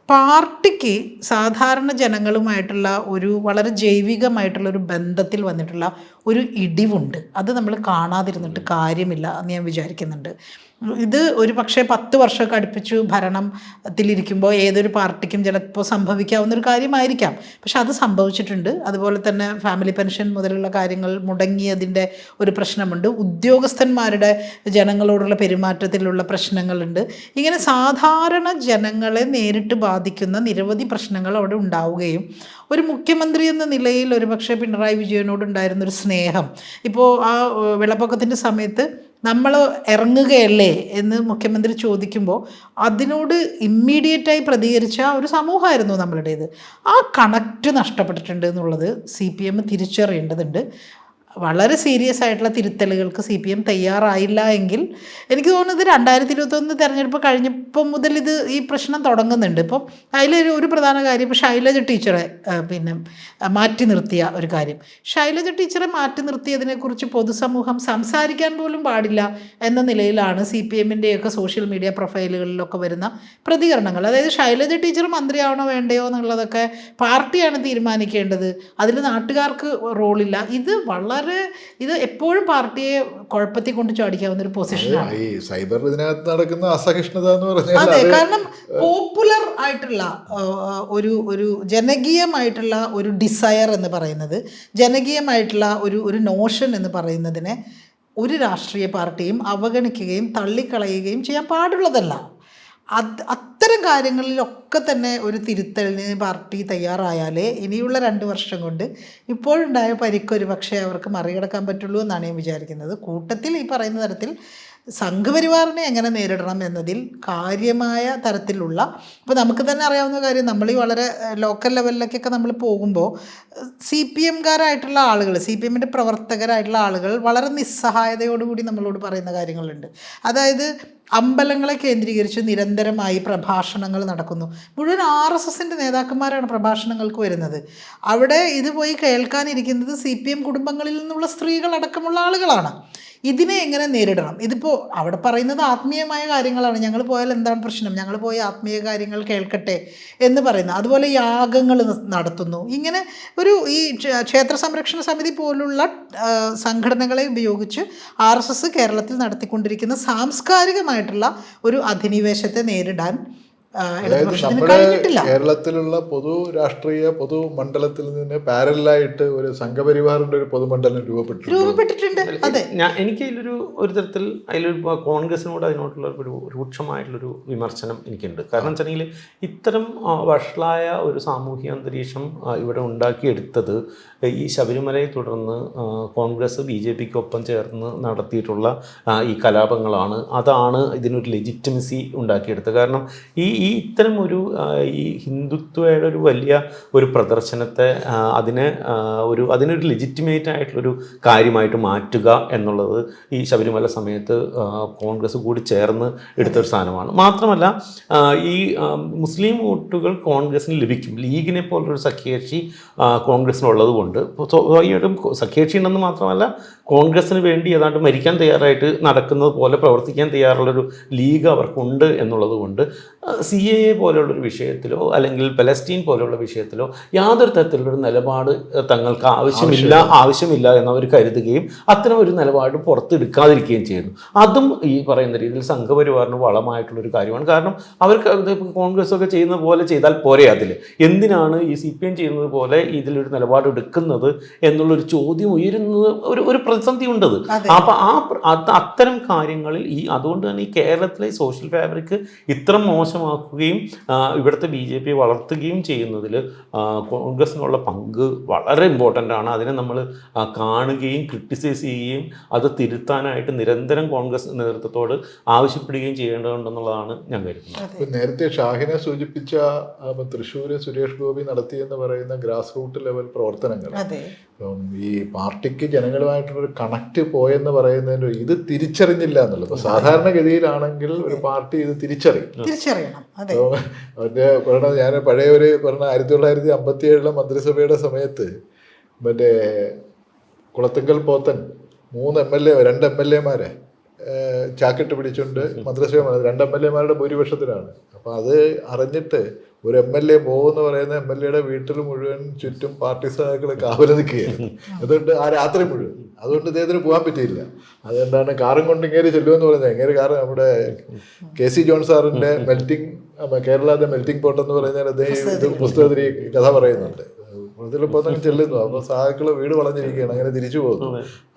പാർട്ടിക്ക് സാധാരണ ജനങ്ങളുമായിട്ടുള്ള ഒരു വളരെ ജൈവികമായിട്ടുള്ള ഒരു ബന്ധത്തിൽ വന്നിട്ടുള്ള ഒരു ഇടിവുണ്ട്. അത് നമ്മൾ കാണാതിരുന്നിട്ട് കാര്യമില്ല എന്ന് ഞാൻ വിചാരിക്കുന്നുണ്ട്. ഇത് ഒരു പക്ഷേ പത്ത് വർഷമൊക്കെ അടുപ്പിച്ചു ഭരണത്തിലിരിക്കുമ്പോൾ ഏതൊരു പാർട്ടിക്കും ചിലപ്പോൾ സംഭവിക്കാവുന്ന ഒരു കാര്യമായിരിക്കാം. പക്ഷെ അത് സംഭവിച്ചിട്ടുണ്ട്. അതുപോലെ തന്നെ ഫാമിലി പെൻഷൻ മുതലുള്ള കാര്യങ്ങൾ മുടങ്ങിയതിന്റെ ഒരു പ്രശ്നമുണ്ട്. ഉദ്യോഗസ്ഥന്മാരുടെ ജനങ്ങളോടുള്ള പെരുമാറ്റത്തിലുള്ള പ്രശ്നങ്ങളുണ്ട്. ഇങ്ങനെ സാധാരണ ജനങ്ങളെ നേരിട്ട് ബാധിക്കുന്ന നിരവധി പ്രശ്നങ്ങൾ അവിടെ ഉണ്ടാവുകയും ഒരു മുഖ്യമന്ത്രി എന്ന നിലയിൽ ഒരുപക്ഷെ പിണറായി വിജയനോടുണ്ടായിരുന്ന ഒരു സ്നേഹം. ഇപ്പോൾ ആ വെള്ളപ്പൊക്കത്തിന്റെ സമയത്ത് നമ്മൾ ഇറങ്ങുകയല്ലേ എന്ന് മുഖ്യമന്ത്രി ചോദിക്കുമ്പോൾ അതിനോട് ഇമ്മീഡിയറ്റായി പ്രതികരിച്ച ഒരു സമൂഹമായിരുന്നു നമ്മളുടേത്. ആ കണക്റ്റ് നഷ്ടപ്പെട്ടിട്ടുണ്ട് എന്നുള്ളത് സി പി എം തിരിച്ചറിയേണ്ടതുണ്ട്. വളരെ സീരിയസ് ആയിട്ടുള്ള തിരുത്തലുകൾക്ക് സി പി എം തയ്യാറായില്ല എങ്കിൽ എനിക്ക് തോന്നുന്നത് രണ്ടായിരത്തി ഇരുപത്തൊന്ന് തെരഞ്ഞെടുപ്പ് കഴിഞ്ഞപ്പോൾ മുതൽ ഇത് ഈ പ്രശ്നം തുടങ്ങുന്നുണ്ട്. ഇപ്പം അതിലൊരു ഒരു പ്രധാന കാര്യം ഇപ്പോൾ ടീച്ചറെ പിന്നെ മാറ്റി നിർത്തിയ ഒരു കാര്യം. ശൈലജ ടീച്ചറെ മാറ്റി നിർത്തിയതിനെക്കുറിച്ച് പൊതുസമൂഹം സംസാരിക്കാൻ പോലും പാടില്ല എന്ന നിലയിലാണ് സി പി എമ്മിന്റെയൊക്കെ സോഷ്യൽ മീഡിയ പ്രൊഫൈലുകളിലൊക്കെ വരുന്ന പ്രതികരണങ്ങൾ. അതായത് ശൈലജ ടീച്ചർ മന്ത്രിയാവണോ വേണ്ടയോ എന്നുള്ളതൊക്കെ പാർട്ടിയാണ് തീരുമാനിക്കേണ്ടത്. അതിൽ നാട്ടുകാർക്ക് റോളില്ല. ഇത് വളരെ ഇത് എപ്പോഴും പാർട്ടിയെ കുഴപ്പത്തിൽ കൊണ്ട് ചാടിക്കാവുന്ന ഒരു പൊസിഷനാണ് ഈ സൈബർ ഇതിനകത്ത് നടക്കുന്ന അസഹിഷ്ണുത എന്ന് പറഞ്ഞാൽ അതെ കാരണം പോപ്പുലർ ആയിട്ടുള്ള ഒരു ഒരു ജനകീയമായിട്ടുള്ള ഒരു ഡിസയർ എന്ന് പറയുന്നത് ജനകീയമായിട്ടുള്ള ഒരു ഒരു നോഷൻ എന്ന് പറയുന്നതിനെ ഒരു രാഷ്ട്രീയ പാർട്ടിയും അവഗണിക്കുകയും തള്ളിക്കളയുകയും ചെയ്യാൻ പാടുള്ളതല്ല. അത് ഇത്തരം കാര്യങ്ങളിലൊക്കെ തന്നെ ഒരു തിരുത്തലിന് പാർട്ടി തയ്യാറായാലേ ഇനിയുള്ള രണ്ട് വർഷം കൊണ്ട് ഇപ്പോഴുണ്ടായ പരിക്കൊരു പക്ഷേ അവർക്ക് മറികടക്കാൻ പറ്റുള്ളൂ എന്നാണ് ഞാൻ വിചാരിക്കുന്നത്. കൂട്ടത്തിൽ ഈ പറയുന്ന തരത്തിൽ സംഘപരിവാറിനെ എങ്ങനെ നേരിടണം എന്നതിൽ കാര്യമായ തരത്തിലുള്ള ഇപ്പോൾ നമുക്ക് തന്നെ അറിയാവുന്ന കാര്യം നമ്മൾ ഈ വളരെ ലോക്കൽ ലെവലിലേക്കൊക്കെ നമ്മൾ പോകുമ്പോൾ സി പി എംകാരായിട്ടുള്ള ആളുകൾ സി പി എമ്മിന്റെ പ്രവർത്തകരായിട്ടുള്ള ആളുകൾ വളരെ നിസ്സഹായതയോടുകൂടി നമ്മളോട് പറയുന്ന കാര്യങ്ങളുണ്ട്. അതായത് അമ്പലങ്ങളെ കേന്ദ്രീകരിച്ച് നിരന്തരമായി പ്രഭാഷണങ്ങൾ നടക്കുന്നു. മുഴുവൻ ആർ എസ് എസിന്റെ നേതാക്കന്മാരാണ് പ്രഭാഷണങ്ങൾക്ക് വരുന്നത്. അവിടെ ഇത് പോയി കേൾക്കാനിരിക്കുന്നത് സി പി എം കുടുംബങ്ങളിൽ നിന്നുള്ള സ്ത്രീകളടക്കമുള്ള ആളുകളാണ്. ഇതിനെ എങ്ങനെ നേരിടണം? ഇതിപ്പോൾ അവിടെ പറയുന്നത് ആത്മീയമായ കാര്യങ്ങളാണ്. ഞങ്ങൾ പോയാൽ എന്താണ് പ്രശ്നം? ഞങ്ങൾ പോയി ആത്മീയ കാര്യങ്ങൾ കേൾക്കട്ടെ എന്ന് പറയുന്നു. അതുപോലെ യാഗങ്ങൾ നടത്തുന്നു. ഇങ്ങനെ ഒരു ഈ ക്ഷ- ക്ഷേത്ര സംരക്ഷണ സമിതി പോലുള്ള സംഘടനകളെ ഉപയോഗിച്ച് ആർ എസ് എസ് കേരളത്തിൽ നടത്തിക്കൊണ്ടിരിക്കുന്ന സാംസ്കാരികമായിട്ടുള്ള ഒരു അധിനിവേശത്തെ നേരിടാൻ കേരളത്തിലുള്ള പൊതു രാഷ്ട്രീയ പൊതു മണ്ഡലത്തിൽ നിന്ന് പാരലായിട്ട് ഒരു സംഘപരിവാറിന്റെ ഒരു പൊതുമണ്ഡലം രൂപപ്പെട്ടിട്ടുണ്ട്. രൂപപ്പെട്ടിട്ടുണ്ട്. അതെ. ഞാൻ എനിക്ക് അതിലൊരു ഒരു തരത്തിൽ അതിലൊരു കോൺഗ്രസിനോട് അതിനോട്ടുള്ള ഒരു രൂക്ഷമായിട്ടുള്ളൊരു വിമർശനം എനിക്കുണ്ട്. കാരണം വെച്ചിട്ടുണ്ടെങ്കിൽ ഇത്തരം വഷളായ ഒരു സാമൂഹിക അന്തരീക്ഷം ഇവിടെ ഉണ്ടാക്കിയെടുത്തത് ഈ ശബരിമലയെ തുടർന്ന് കോൺഗ്രസ് ബി ജെ പിക്ക് ഒപ്പം ചേർന്ന് നടത്തിയിട്ടുള്ള ഈ കലാപങ്ങളാണ്. അതാണ് ഇതിനൊരു ലെജിറ്റിമസി ഉണ്ടാക്കിയെടുത്തത്. കാരണം ഈ ഈ ഇത്തരം ഒരു ഈ ഹിന്ദുത്വയുടെ ഒരു വലിയ ഒരു പ്രദർശനത്തെ അതിന് ഒരു അതിനൊരു ലെജിറ്റിമേറ്റ് ആയിട്ടുള്ളൊരു കാര്യമായിട്ട് മാറ്റുക എന്നുള്ളത് ഈ ശബരിമല സമയത്ത് കോൺഗ്രസ് കൂടി ചേർന്ന് എടുത്തൊരു സാധനമാണ്. മാത്രമല്ല ഈ മുസ്ലിം വോട്ടുകൾ കോൺഗ്രസിന് ലഭിക്കും. ലീഗിനെ പോലൊരു സഖ്യകക്ഷി കോൺഗ്രസ്സിനുള്ളത് കൊണ്ട്. സ്വാഭാവികമായിട്ടും സഖ്യകക്ഷി ഉണ്ടെന്ന് മാത്രമല്ല കോൺഗ്രസിന് വേണ്ടി ഏതാണ്ട് മരിക്കാൻ തയ്യാറായിട്ട് നടക്കുന്നത് പോലെ പ്രവർത്തിക്കാൻ തയ്യാറുള്ളൊരു ലീഗ് അവർക്കുണ്ട് എന്നുള്ളത് കൊണ്ട് സി എ എ പോലെയുള്ളൊരു വിഷയത്തിലോ അല്ലെങ്കിൽ പലസ്റ്റീൻ പോലെയുള്ള വിഷയത്തിലോ യാതൊരു തരത്തിലുള്ളൊരു നിലപാട് തങ്ങൾക്ക് ആവശ്യമില്ല ആവശ്യമില്ല. എന്നവർ കരുതുകയും അത്തരം ഒരു നിലപാട് പുറത്തെടുക്കാതിരിക്കുകയും ചെയ്യുന്നു. അതും ഈ പറയുന്ന രീതിയിൽ സംഘപരിവാറിന് വളമായിട്ടുള്ളൊരു കാര്യമാണ്. കാരണം അവർക്ക് കോൺഗ്രസ്സൊക്കെ ചെയ്യുന്ന പോലെ ചെയ്താൽ പോരെ അതിൽ. എന്തിനാണ് ഈ സി പി എം ചെയ്യുന്നത് പോലെ ഇതിലൊരു നിലപാട് എടുക്കുന്നത് എന്നുള്ളൊരു ചോദ്യം ഉയരുന്നത്? ഒരു ഒരു പ്രതിസന്ധി ഉണ്ടത്. അപ്പൊ ആ അത്തരം കാര്യങ്ങളിൽ ഈ അതുകൊണ്ട് തന്നെ ഈ കേരളത്തിലെ സോഷ്യൽ ഫാബ്രിക് ഇത്ര മോശമാക്കുകയും ഇവിടുത്തെ ബി ജെ പി വളർത്തുകയും ചെയ്യുന്നതിൽ കോൺഗ്രസിനുള്ള പങ്ക് വളരെ ഇമ്പോർട്ടന്റ് ആണ്. അതിനെ നമ്മൾ കാണുകയും ക്രിട്ടിസൈസ് ചെയ്യുകയും അത് തിരുത്താനായിട്ട് നിരന്തരം കോൺഗ്രസ് നേതൃത്വത്തോട് ആവശ്യപ്പെടുകയും ചെയ്യേണ്ടതുണ്ടെന്നുള്ളതാണ് ഞാൻ കരുതുന്നത്. നേരത്തെ ഷാഹിനെ സൂചിപ്പിച്ച തൃശ്ശൂര് സുരേഷ് ഗോപി നടത്തിയെന്ന് പറയുന്ന ഗ്രാസ് റൂട്ട് ലെവൽ പ്രവർത്തനങ്ങൾ. ഈ പാർട്ടിക്ക് ജനങ്ങളുമായിട്ടുള്ളൊരു കണക്ട് പോയെന്ന് പറയുന്നതിന് ഇത് തിരിച്ചറിഞ്ഞില്ല എന്നുള്ളത്. സാധാരണഗതിയിലാണെങ്കിൽ ഒരു പാർട്ടി ഇത് തിരിച്ചറിയും. തിരിച്ചറിയണം. അതെ. പറഞ്ഞ ഞാൻ പഴയ ഒരു പറഞ്ഞ ആയിരത്തി തൊള്ളായിരത്തി അമ്പത്തി ഏഴിലെ മന്ത്രിസഭയുടെ സമയത്ത് മറ്റേ കുളത്തുങ്കൽ പോത്തൻ മൂന്ന് എം എൽ എ രണ്ട് എം എൽ എമാരെ ചാക്കിട്ട് പിടിച്ചുകൊണ്ട് മന്ത്രിസഭ. രണ്ട് എം എൽ എമാരുടെ ഭൂരിപക്ഷത്തിലാണ്. അപ്പൊ അത് അറിഞ്ഞിട്ട് ഒരു എം എൽ എ പോകുമെന്ന് പറയുന്ന എം എൽ എയുടെ വീട്ടിൽ മുഴുവൻ ചുറ്റും പാർട്ടി സഹാക്കൾ കാവല നിൽക്കുകയായിരുന്നു അതുകൊണ്ട് ആ രാത്രി മുഴുവൻ. അതുകൊണ്ട് ഇദ്ദേഹത്തിന് പോകാൻ പറ്റിയില്ല. അതുകൊണ്ടാണ് കാറും കൊണ്ട് ഇങ്ങേര് ചെല്ലുമെന്ന് പറയുന്നത്. എങ്ങനെ കാറ് നമ്മുടെ കെ സി ജോൺ സാറിന്റെ മെൽറ്റിംഗ് കേരള മെൽറ്റിംഗ് പോട്ട് എന്ന് പറഞ്ഞാൽ അദ്ദേഹം ഇത് പുസ്തകത്തിൽ ഈ കഥ പറയുന്നുണ്ട്. ഇതിലിപ്പോ തന്നെ ചെല്ലുന്നു. അപ്പോൾ സാധുക്കൾ വീട് വളഞ്ഞിരിക്കുകയാണ്. അങ്ങനെ തിരിച്ചു പോകുന്നു.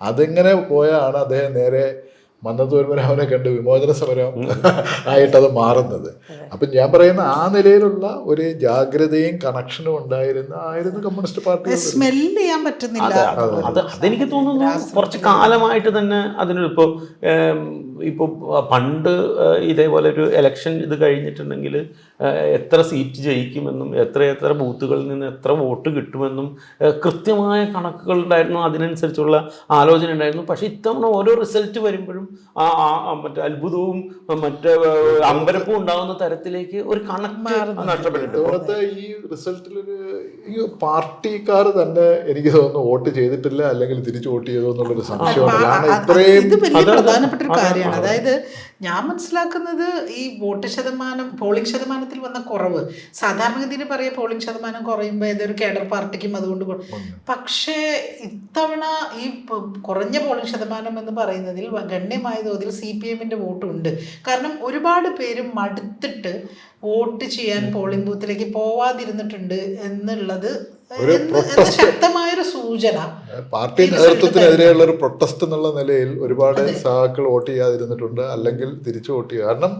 അതിങ്ങനെ പോയാണ് അദ്ദേഹം നേരെ മന്നത്തൂർമരാമനെ കണ്ട് വിമോചന സമരം ആയിട്ടത് അത്. മാറുന്നത് അപ്പം ഞാൻ പറയുന്ന ആ നിലയിലുള്ള ഒരു ജാഗ്രതയും കണക്ഷനും ഉണ്ടായിരുന്ന ആയിരുന്നു കമ്മ്യൂണിസ്റ്റ് പാർട്ടി സ്മെല്ല് ചെയ്യാൻ പറ്റുന്നില്ല. അത് അത് അതെനിക്ക് തോന്നുന്നു കുറച്ച് കാലമായിട്ട് തന്നെ അതിനൊരു ഇപ്പോൾ ഇപ്പോൾ പണ്ട് ഇതേപോലെ ഒരു എലക്ഷൻ ഇത് കഴിഞ്ഞിട്ടുണ്ടെങ്കിൽ എത്ര സീറ്റ് ജയിക്കുമെന്നും എത്ര എത്ര ബൂത്തുകളിൽ നിന്ന് എത്ര വോട്ട് കിട്ടുമെന്നും കൃത്യമായ കണക്കുകൾ ഉണ്ടായിരുന്നു അതിനനുസരിച്ചുള്ള ആലോചന ഉണ്ടായിരുന്നു പക്ഷേ ഇത്തവണ ഓരോ റിസൾട്ട് വരുമ്പോഴും ആ മറ്റേ അത്ഭുതവും മറ്റേ അമ്പരപ്പും ഉണ്ടാകുന്ന തരത്തിലേക്ക് ഒരു കണക്ക് ഈ റിസൾട്ടിലൊരു ഈ പാർട്ടിക്കാർ തന്നെ എനിക്ക് തോന്നുന്നു വോട്ട് ചെയ്തിട്ടില്ല അല്ലെങ്കിൽ തിരിച്ചു വോട്ട് ചെയ്തോ എന്നുള്ളൊരു സംശയമാണ് ഇത്രയും. പ്രധാനപ്പെട്ട ഒരു കാര്യമാണ്. അതായത് ഞാൻ മനസ്സിലാക്കുന്നത് ഈ വോട്ട് ശതമാനം പോളിംഗ് ശതമാനത്തിൽ വന്ന കുറവ്. സാധാരണഗതിയിൽ പറയുക പോളിംഗ് ശതമാനം കുറയുമ്പോൾ ഏതൊരു കേഡർ പാർട്ടിക്കും അതുകൊണ്ട് പക്ഷേ ഇത്തവണ ഈ കുറഞ്ഞ പോളിംഗ് ശതമാനം എന്ന് പറയുന്നതിൽ ഗണ്യമായ തോതിൽ സി പി എമ്മിന്റെ വോട്ടുണ്ട്. കാരണം ഒരുപാട് പേര് മടുത്തിട്ട് വോട്ട് ചെയ്യാൻ പോളിംഗ് ബൂത്തിലേക്ക് പോവാതിരുന്നിട്ടുണ്ട് എന്നുള്ളത് ശക്തമായൊരു സൂചന. പാർട്ടി നേതൃത്വത്തിനെതിരെയുള്ള ഒരു പ്രൊട്ടസ്റ്റ് എന്നുള്ള നിലയിൽ ഒരുപാട് സഹാക്കൾ വോട്ട് ചെയ്യാതിരുന്നിട്ടുണ്ട് അല്ലെങ്കിൽ തിരിച്ചു വോട്ട് ചെയ്യുക കാരണം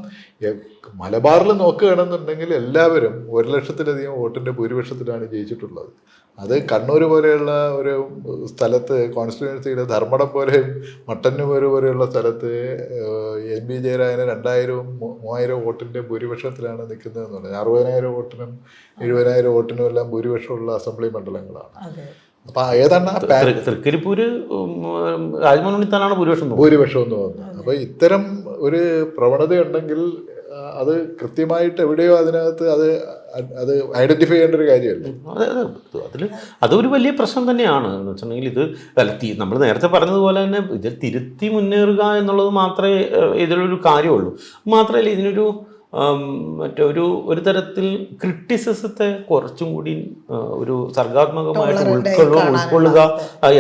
മലബാറിൽ നോക്കുകയാണെന്നുണ്ടെങ്കിൽ എല്ലാവരും ഒരു ലക്ഷത്തിലധികം വോട്ടിന്റെ ഭൂരിപക്ഷത്തിലാണ് ജയിച്ചിട്ടുള്ളത്. അത് കണ്ണൂർ പോലെയുള്ള ഒരു സ്ഥലത്ത് കോൺസ്റ്റിറ്റ്യുവൻസിയുടെ ധർമ്മടം പോലെയും മട്ടന്നൂർ പോലെയുള്ള സ്ഥലത്ത് എൻ ബി ജയരാജന് രണ്ടായിരവും മൂവായിരം വോട്ടിന്റെ ഭൂരിപക്ഷത്തിലാണ് നിൽക്കുന്നത് പറഞ്ഞാൽ അറുപതിനായിരം വോട്ടിനും എഴുപതിനായിരം വോട്ടിനും എല്ലാം ഭൂരിപക്ഷമുള്ള അസംബ്ലി മണ്ഡലങ്ങളാണ്. അപ്പൊ ഏതാണ് തൃക്കരിപ്പൂര് രാജ്മോഹൻ ഉണ്ണിത്താനാണ് ഭൂരിപക്ഷം തോന്നുന്നത്. ഭൂരിപക്ഷം എന്ന് തോന്നുന്നു അപ്പൊ ഇത്തരം ഒരു പ്രവണതയുണ്ടെങ്കിൽ അത് കൃത്യമായിട്ട് എവിടെയോ അതിനകത്ത് അത് അത് ഐഡന്റിഫൈ ചെയ്യേണ്ട ഒരു കാര്യമല്ല. അതെ അതെ. അതിൽ അതൊരു വലിയ പ്രശ്നം തന്നെയാണ്. എന്ന് വെച്ചിട്ടുണ്ടെങ്കിൽ ഇത് അല്ല നമ്മൾ നേരത്തെ പറഞ്ഞതുപോലെ തന്നെ ഇത് തിരുത്തി മുന്നേറുക എന്നുള്ളത് മാത്രമേ ഇതിലൊരു കാര്യമുള്ളൂ. മാത്രമല്ല ഇതിനൊരു മറ്റൊരു ഒരു തരത്തിൽ ക്രിറ്റിസിസത്തെ കുറച്ചും കൂടി ഒരു സർഗാത്മകമായിട്ട് ഉൾക്കൊള്ളുക ഉൾക്കൊള്ളുക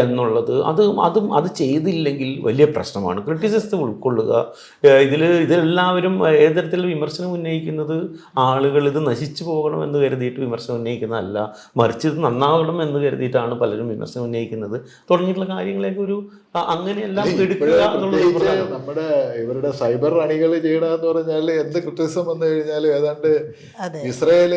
എന്നുള്ളത്. അത് അതും അത് ചെയ്തില്ലെങ്കിൽ വലിയ പ്രശ്നമാണ്. ക്രിറ്റിസിസത്തെ ഉൾക്കൊള്ളുക. ഇതിൽ ഇതെല്ലാവരും ഏത് തരത്തിലുള്ള വിമർശനം ഉന്നയിക്കുന്നത് ആളുകൾ ഇത് നശിച്ചു പോകണം എന്ന് കരുതിയിട്ട് വിമർശനം ഉന്നയിക്കുന്നതല്ല. മറിച്ച് ഇത് നന്നാവണം എന്ന് കരുതിയിട്ടാണ് പലരും വിമർശനം ഉന്നയിക്കുന്നത്. തുടങ്ങിയിട്ടുള്ള കാര്യങ്ങളെയൊക്കെ ഒരു അങ്ങനെയെല്ലാം എടുക്കുക എന്നുള്ളത് നമ്മുടെ ഇവരുടെ സൈബർ അണികൾ ചെയ്യണമെന്ന് പറഞ്ഞാൽ എന്ത് ക്രിറ്റിസം വന്നു കഴിഞ്ഞാലും ഏതാണ്ട് ഇസ്രയേൽ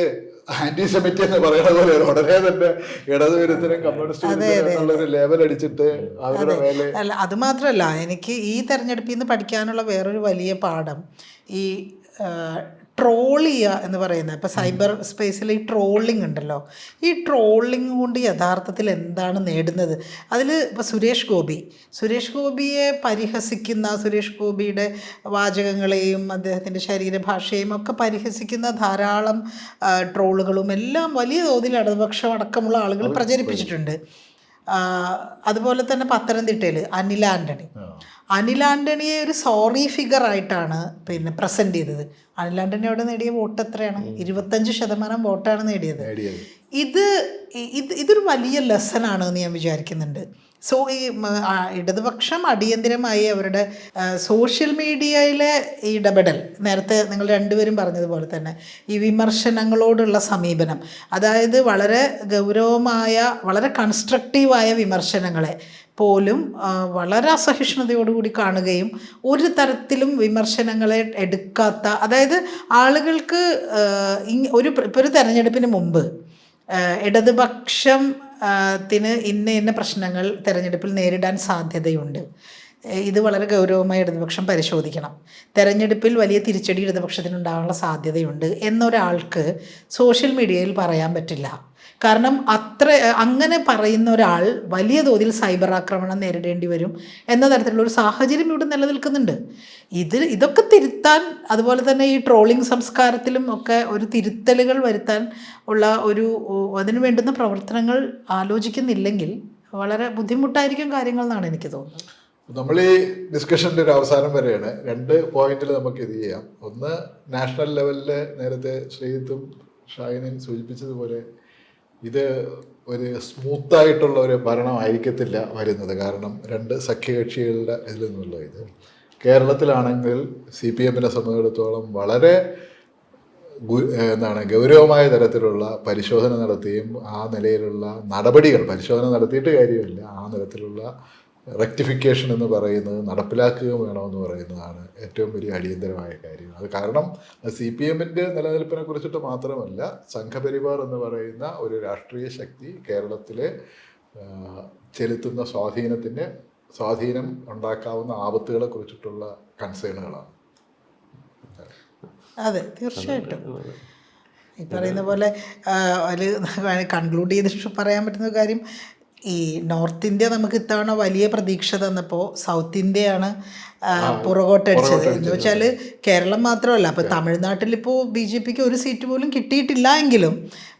ആന്റി സെമിറ്റ് എന്ന് പറയുന്ന പോലെ ഉടനെ തന്നെ ഇടതുവിരുദ്ധനും കമ്മ്യൂണിസ്റ്റ് വിരുദ്ധനും എന്നുള്ള ഒരു ലേബൽ അടിച്ചിട്ട് അവരുടെ മേലെ അല്ല അത് മാത്രമല്ല എനിക്ക് ഈ തെരഞ്ഞെടുപ്പിൽ നിന്ന് പഠിക്കാനുള്ള വേറൊരു വലിയ പാഠം ഈ ട്രോൾ ചെയ്യുക എന്ന് പറയുന്നത്. ഇപ്പോൾ സൈബർ സ്പേസിൽ ഈ ട്രോളിംഗ് ഉണ്ടല്ലോ. ഈ ട്രോളിംഗ് കൊണ്ട് യഥാർത്ഥത്തിൽ എന്താണ് നേടുന്നത്? അതിൽ ഇപ്പോൾ സുരേഷ് ഗോപി. സുരേഷ് ഗോപിയെ പരിഹസിക്കുന്ന സുരേഷ് ഗോപിയുടെ വാചകങ്ങളെയും അദ്ദേഹത്തിന്റെ ശരീരഭാഷയും ഒക്കെ പരിഹസിക്കുന്ന ധാരാളം ട്രോളുകളും എല്ലാം വലിയ തോതിൽ ഇടതുപക്ഷം അടക്കമുള്ള ആളുകൾ പ്രചരിപ്പിച്ചിട്ടുണ്ട്. അതുപോലെ തന്നെ പത്തനംതിട്ടയിൽ അനിൽ ആന്റണി അനിൽ ആന്റണിയെ ഒരു സോറി ഫിഗർ ആയിട്ടാണ് പിന്നെ പ്രസന്റ് ചെയ്തത്. അനിൽ ആന്റണി അവിടെ നേടിയ വോട്ട് എത്രയാണ്? ഇരുപത്തഞ്ച് ശതമാനം വോട്ടാണ് നേടിയത്. ഇത് ഇത് ഇതൊരു വലിയ ലെസൺ ആണ് എന്ന് ഞാൻ വിചാരിക്കുന്നുണ്ട്. സോ ഈ ഇടതുപക്ഷം അടിയന്തിരമായി അവരുടെ സോഷ്യൽ മീഡിയയിലെ ഈ ഇടപെടൽ നേരത്തെ നിങ്ങൾ രണ്ടുപേരും പറഞ്ഞതുപോലെ തന്നെ ഈ വിമർശനങ്ങളോടുള്ള സമീപനം അതായത് വളരെ ഗൗരവമായ വളരെ കൺസ്ട്രക്റ്റീവായ വിമർശനങ്ങളെ പോലും വളരെ അസഹിഷ്ണുതയോടുകൂടി കാണുകയും ഒരു തരത്തിലും വിമർശനങ്ങളെ എടുക്കാത്ത അതായത് ആളുകൾക്ക് ഒരു ഒരു തെരഞ്ഞെടുപ്പിന് മുമ്പ് ഇടതുപക്ഷം ത്തിന് ഇന്ന ഇന്ന പ്രശ്നങ്ങൾ തെരഞ്ഞെടുപ്പിൽ നേരിടാൻ സാധ്യതയുണ്ട്. ഇത് വളരെ ഗൗരവമായി ഇടതുപക്ഷം പരിശോധിക്കണം. തെരഞ്ഞെടുപ്പിൽ വലിയ തിരിച്ചടി ഇടതുപക്ഷത്തിനുണ്ടാകാനുള്ള സാധ്യതയുണ്ട് എന്നൊരാൾക്ക് സോഷ്യൽ മീഡിയയിൽ പറയാൻ പറ്റില്ല. കാരണം അത്ര അങ്ങനെ പറയുന്ന ഒരാൾ വലിയ തോതിൽ സൈബർ ആക്രമണം നേരിടേണ്ടി വരും എന്ന തരത്തിലുള്ള ഒരു സാഹചര്യം ഇവിടെ നിലനിൽക്കുന്നുണ്ട്. ഇത് ഇതൊക്കെ തിരുത്താൻ അതുപോലെ തന്നെ ഈ ട്രോളിംഗ് സംസ്കാരത്തിലും ഒക്കെ ഒരു തിരുത്തലുകൾ വരുത്താൻ ഉള്ള ഒരു അതിനു വേണ്ടുന്ന പ്രവർത്തനങ്ങൾ ആലോചിക്കുന്നില്ലെങ്കിൽ വളരെ ബുദ്ധിമുട്ടായിരിക്കും കാര്യങ്ങൾ എന്നാണ് എനിക്ക് തോന്നുന്നത്. നമ്മൾ ഈ ഡിസ്കഷന്റെ ഒരു അവസാനം വരെയാണ്. രണ്ട് പോയിന്റിൽ നമുക്ക് ഇത് ചെയ്യാം. ഒന്ന് നാഷണൽ ലെവലിൽ നേരത്തെ ശ്രീത്തും ഷാഹിനും സൂചിപ്പിച്ചതുപോലെ ഇത് ഒരു സ്മൂത്തായിട്ടുള്ള ഒരു ഭരണമായിരിക്കത്തില്ല വരുന്നത്. കാരണം രണ്ട് സഖ്യകക്ഷികളുടെ ഇതിൽ നിന്നുള്ള ഇത്. കേരളത്തിലാണെങ്കിൽ സി പി എമ്മിനെ സംബന്ധിച്ചിടത്തോളം വളരെ എന്താണ് ഗൗരവമായ തരത്തിലുള്ള പരിശോധന നടത്തിയും ആ നിലയിലുള്ള നടപടികൾ പരിശോധന നടത്തിയിട്ട് കാര്യമില്ല. ആ തരത്തിലുള്ള റെക്ടിഫിക്കേഷൻ എന്ന് പറയുന്നത് നടപ്പിലാക്കുക വേണമെന്ന് പറയുന്നതാണ് ഏറ്റവും വലിയ അടിയന്തരമായ കാര്യം. അത് കാരണം സി പി എമ്മിന്റെ നിലനിൽപ്പിനെ കുറിച്ചിട്ട് മാത്രമല്ല സംഘപരിവാർ എന്ന് പറയുന്ന ഒരു രാഷ്ട്രീയ ശക്തി കേരളത്തിലെ ചെലുത്തുന്ന സ്വാധീനത്തിന്റെ സ്വാധീനം ഉണ്ടാക്കാവുന്ന ആപത്തുകളെ കുറിച്ചിട്ടുള്ള കൺസേണുകളാണ് അതെ തീർച്ചയായിട്ടും. ഈ പറയുന്ന പോലെ ഒരു കൺക്ലൂഡ് ചെയ്തിട്ട് പറയാൻ പറ്റുന്ന കാര്യം ഈ നോർത്ത് ഇന്ത്യ നമുക്ക് ഇത്തവണ വലിയ പ്രതീക്ഷ തന്നപ്പോൾ സൗത്ത് ഇന്ത്യയാണ് പുറകോട്ടടിച്ചത്. എന്ന് വെച്ചാൽ കേരളം മാത്രമല്ല അപ്പോൾ തമിഴ്നാട്ടിൽ ഇപ്പോൾ ബി ജെ പിക്ക് ഒരു സീറ്റ് പോലും കിട്ടിയിട്ടില്ല എങ്കിലും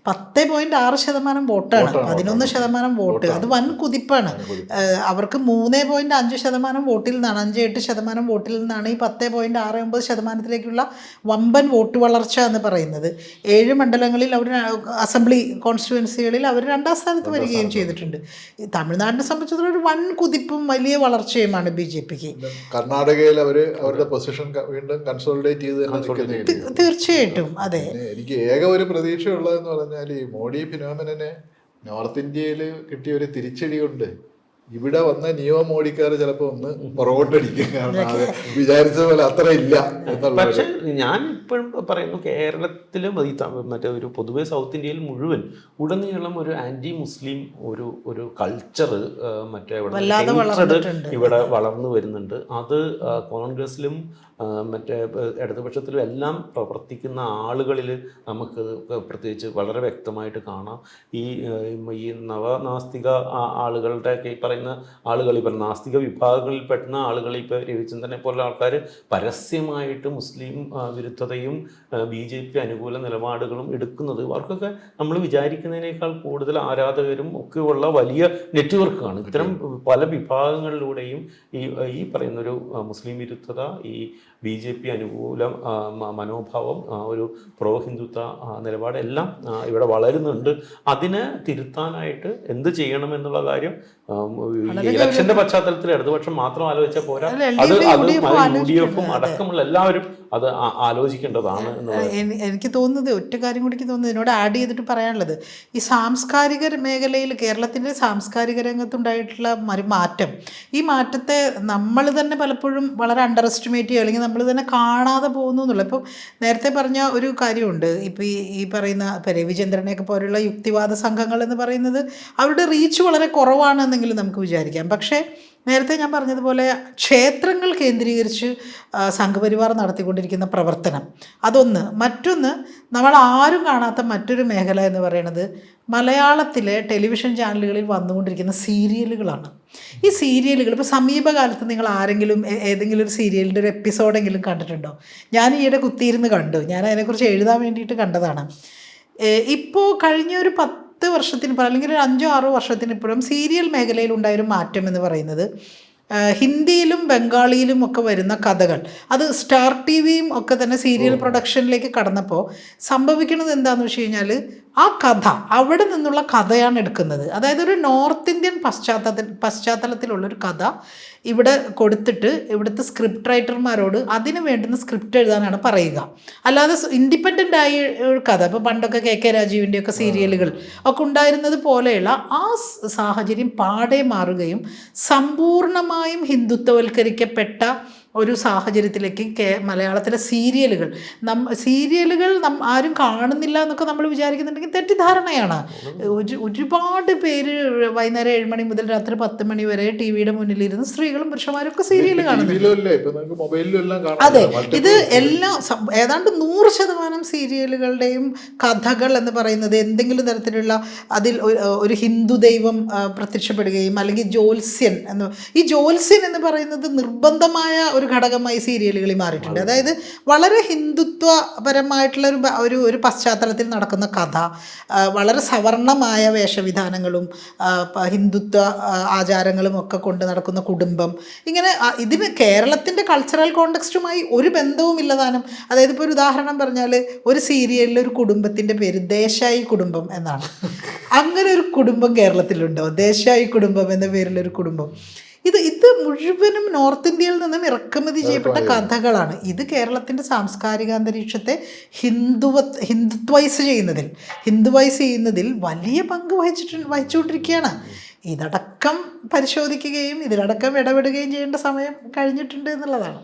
പത്ത് പോയിന്റ് ആറ് ശതമാനം വോട്ടാണ്. പതിനൊന്ന് ശതമാനം വോട്ട്. അത് വൻ കുതിപ്പാണ്. അവർക്ക് മൂന്ന് പോയിന്റ് അഞ്ച് ശതമാനം വോട്ടിൽ നിന്നാണ് അഞ്ച് എട്ട് ശതമാനം വോട്ടിൽ നിന്നാണ് ഈ പത്ത് പോയിന്റ് ആറ് ഒമ്പത് ശതമാനത്തിലേക്കുള്ള വമ്പൻ വോട്ട് വളർച്ച എന്ന് പറയുന്നത്. ഏഴ് മണ്ഡലങ്ങളിൽ അവർ അസംബ്ലി കോൺസ്റ്റിറ്റ്യുവൻസികളിൽ അവർ രണ്ടാം സ്ഥാനത്ത് വരികയും ചെയ്തിട്ടുണ്ട്. തമിഴ്നാടിനെ സംബന്ധിച്ചിടത്തോളം ഒരു വൻ കുതിപ്പും വലിയ വളർച്ചയുമാണ് ബി ജെ പിക്ക്. കർണാടകയിൽ അവർ അവരുടെ പൊസിഷൻ വീണ്ടും കൺസോളിഡേറ്റ് ചെയ്ത് തീർച്ചയായിട്ടും അതെ. എനിക്ക് ഏക ഒരു പ്രതീക്ഷയുള്ളതെന്ന് പറഞ്ഞാൽ ഈ മോഡി ഫിനോമിനെ നോർത്ത് ഇന്ത്യയിൽ കിട്ടിയ ഒരു തിരിച്ചടി കൊണ്ട് ഇവിടെ വന്ന നിയോ മോഡിക്കാർ ചിലപ്പോ ഒന്ന് പുറകോട്ടടിക്കും. കാരണം അത് വിചാരിച്ച പോലെ അത്ര ഇല്ല എന്നുള്ള പക്ഷെ ഞാൻ ഇപ്പോഴും പറയുന്നു കേരളത്തിലും ഈ മറ്റേ ഒരു പൊതുവെ സൗത്ത് ഇന്ത്യയിൽ മുഴുവൻ ഉടനീളം ഒരു ആന്റി മുസ്ലിം ഒരു ഒരു കൾച്ചർ മറ്റേ ഇവിടെ വളർന്നു വരുന്നുണ്ട്. അത് കോൺഗ്രസിലും മറ്റേ ഇടതുപക്ഷത്തിലും എല്ലാം പ്രവർത്തിക്കുന്ന ആളുകളിൽ നമുക്ക് പ്രത്യേകിച്ച് വളരെ വ്യക്തമായിട്ട് കാണാം. ഈ ഈ നവനാസ്തിക ആളുകളുടെ ഒക്കെ ഈ പറയുന്ന ആളുകൾ ഇപ്പം നാസ്തിക വിഭാഗങ്ങളിൽ പെടുന്ന ആളുകൾ ഇപ്പോൾ രവിചന്ദ്രനെ പോലുള്ള ആൾക്കാർ പരസ്യമായിട്ട് മുസ്ലിം വിരുദ്ധതയും ബി ജെ പി അനുകൂല നിലപാടുകളും എടുക്കുന്നത് അവർക്കൊക്കെ നമ്മൾ വിചാരിക്കുന്നതിനേക്കാൾ കൂടുതൽ ആരാധകരും ഒക്കെയുള്ള വലിയ നെറ്റ്വർക്കാണ്. ഇത്തരം പല വിഭാഗങ്ങളിലൂടെയും ഈ ഈ പറയുന്നൊരു മുസ്ലിം വിരുദ്ധത ഈ ബി ജെ പി അനുകൂല മനോഭാവം ഒരു പ്രോ ഹിന്ദുത്വ നിലപാടെല്ലാം നിലപാട് എല്ലാം ഇവിടെ വളരുന്നുണ്ട്. അതിനെ തിരുത്താനായിട്ട് എന്ത് ചെയ്യണം എന്നുള്ള കാര്യം ഇലക്ഷന്റെ പശ്ചാത്തലത്തിൽ ഇടതുപക്ഷം മാത്രം ആലോചിച്ചാൽ പോരാ. അത് അത് യു ഡി എഫും അടക്കമുള്ള എല്ലാവരും അത് ആലോചിക്കേണ്ടതാണ് എനിക്ക് തോന്നുന്നത് ഒറ്റ കാര്യം കൂടി തോന്നുന്നത് എന്നോട് ആഡ് ചെയ്തിട്ട് പറയാനുള്ളത് ഈ സാംസ്കാരിക മേഖലയിൽ കേരളത്തിന്റെ സാംസ്കാരിക രംഗത്തുണ്ടായിട്ടുള്ള ഒരു മാറ്റം ഈ മാറ്റത്തെ നമ്മൾ തന്നെ പലപ്പോഴും വളരെ അണ്ടർ എസ്റ്റിമേറ്റ് ചെയ്യുക അല്ലെങ്കിൽ നമ്മൾ തന്നെ കാണാതെ പോകുന്നു എന്നുള്ളത്. ഇപ്പം നേരത്തെ പറഞ്ഞ ഒരു കാര്യമുണ്ട് ഇപ്പം ഈ ഈ പറയുന്ന ഇപ്പം രവിചന്ദ്രനെയൊക്കെ പോലുള്ള യുക്തിവാദ സംഘങ്ങൾ എന്ന് പറയുന്നത് അവരുടെ റീച്ച് വളരെ കുറവാണെന്നെങ്കിലും നമുക്ക് വിചാരിക്കാം. പക്ഷേ നേരത്തെ ഞാൻ പറഞ്ഞതുപോലെ ക്ഷേത്രങ്ങൾ കേന്ദ്രീകരിച്ച് സംഘപരിവാർ നടത്തിക്കൊണ്ടിരിക്കുന്ന പ്രവർത്തനം. അതൊന്ന്. മറ്റൊന്ന് നമ്മൾ ആരും കാണാത്ത മറ്റൊരു മേഖല എന്ന് പറയുന്നത് മലയാളത്തിലെ ടെലിവിഷൻ ചാനലുകളിൽ വന്നുകൊണ്ടിരിക്കുന്ന സീരിയലുകളാണ്. ഈ സീരിയലുകൾ ഇപ്പോൾ സമീപകാലത്ത് നിങ്ങൾ ആരെങ്കിലും ഏതെങ്കിലും ഒരു സീരിയലിന്റെ ഒരു എപ്പിസോഡെങ്കിലും കണ്ടിട്ടുണ്ടോ? ഞാൻ ഈയിടെ കുത്തിയിരുന്ന് കണ്ടു. ഞാൻ അതിനെക്കുറിച്ച് എഴുതാൻ വേണ്ടിയിട്ട് കണ്ടതാണ്. ഇപ്പോൾ കഴിഞ്ഞ ഒരു പത്ത് വർഷത്തിന് ഇപ്പുറം അല്ലെങ്കിൽ ഒരു അഞ്ചോ ആറോ വർഷത്തിന് ഇപ്പോഴും സീരിയൽ മേഖലയിൽ ഉണ്ടായൊരു മാറ്റം എന്ന് പറയുന്നത് ഹിന്ദിയിലും ബംഗാളിയിലും ഒക്കെ വരുന്ന കഥകൾ. അത് സ്റ്റാർ ടി വിയും ഒക്കെ തന്നെ സീരിയൽ പ്രൊഡക്ഷനിലേക്ക് കടന്നപ്പോൾ സംഭവിക്കുന്നത് എന്താണെന്ന് വെച്ച് കഴിഞ്ഞാൽ ആ കഥ അവിടെ നിന്നുള്ള കഥയാണ് എടുക്കുന്നത്. അതായത് ഒരു നോർത്ത് ഇന്ത്യൻ പശ്ചാത്തലത്തിൽ പശ്ചാത്തലത്തിലുള്ളൊരു കഥ ഇവിടെ കൊടുത്തിട്ട് ഇവിടുത്തെ സ്ക്രിപ്റ്റ് റൈറ്റർമാരോട് അതിന് വേണ്ടുന്ന സ്ക്രിപ്റ്റ് എഴുതാനാണ് പറയുക. അല്ലാതെ ഇൻഡിപെൻഡന്റ് ആയി ഒരു കഥ ഇപ്പോൾ പണ്ടൊക്കെ കെ കെ രാജീവിന്റെ ഒക്കെ സീരിയലുകൾ ഒക്കെ ഉണ്ടായിരുന്നത് പോലെയുള്ള ആ സാഹചര്യം പാടെ മാറുകയും സമ്പൂർണമായും ഹിന്ദുത്വവൽക്കരിക്കപ്പെട്ട ഒരു സാഹചര്യത്തിലേക്ക് കേ മലയാളത്തിലെ സീരിയലുകൾ. നം സീരിയലുകൾ നം ആരും കാണുന്നില്ല എന്നൊക്കെ നമ്മൾ വിചാരിക്കുന്നുണ്ടെങ്കിൽ തെറ്റിദ്ധാരണയാണ്. ഒരു ഒരുപാട് പേര് വൈകുന്നേരം ഏഴ് മണി മുതൽ രാത്രി പത്ത് മണി വരെ ടി വിയുടെ മുന്നിലിരുന്ന് സ്ത്രീകളും പുരുഷന്മാരും ഒക്കെ സീരിയൽ കാണുന്നു അതെ. ഇത് എല്ലാ ഏതാണ്ട് നൂറ് ശതമാനം സീരിയലുകളുടെയും കഥകൾ എന്ന് പറയുന്നത് എന്തെങ്കിലും തരത്തിലുള്ള അതിൽ ഒരു- ഹിന്ദു ദൈവം പ്രത്യക്ഷപ്പെടുകയും അല്ലെങ്കിൽ ജ്യോത്സ്യൻ എന്ന് ഈ ജ്യോത്സ്യൻ എന്ന് പറയുന്നത് നിർബന്ധമായ ഒരു ഘടകമായി സീരിയലുകളിൽ മാറിയിട്ടുണ്ട്. അതായത് വളരെ ഹിന്ദുത്വപരമായിട്ടുള്ള ഒരു ഒരു പശ്ചാത്തലത്തിൽ നടക്കുന്ന കഥ വളരെ സവർണമായ വേഷവിധാനങ്ങളും ഹിന്ദുത്വ ആചാരങ്ങളും ഒക്കെ കൊണ്ട് നടക്കുന്ന കുടുംബം ഇങ്ങനെ ഇതിന് കേരളത്തിന്റെ കൾച്ചറൽ കോണ്ടെക്സ്റ്റുമായി ഒരു ബന്ധവുമില്ലതാനും അതായത് ഇപ്പോൾ ഒരു ഉദാഹരണം പറഞ്ഞാൽ ഒരു സീരിയലിൽ ഒരു കുടുംബത്തിന്റെ പേര് ദേശായി കുടുംബം എന്നാണ്. അങ്ങനെ ഒരു കുടുംബം കേരളത്തിലുണ്ടോ? ദേശായി കുടുംബം എന്ന പേരിലൊരു കുടുംബം. ഇത് ഇത് മുഴുവനും നോർത്ത് ഇന്ത്യയിൽ നിന്നും ഇറക്കുമതി ചെയ്യപ്പെട്ട കഥകളാണ്. ഇത് കേരളത്തിന്റെ സാംസ്കാരിക അന്തരീക്ഷത്തെ ഹിന്ദുവ ഹിന്ദുത്വൈസ് ചെയ്യുന്നതിൽ ഹിന്ദുവൈസ് ചെയ്യുന്നതിൽ വലിയ പങ്ക് വഹിച്ചിട്ട് വഹിച്ചുകൊണ്ടിരിക്കുകയാണ്. ഇതടക്കം പരിശോധിക്കുകയും ഇതിലടക്കം ഇടപെടുകയും ചെയ്യേണ്ട സമയം കഴിഞ്ഞിട്ടുണ്ട് എന്നുള്ളതാണ്.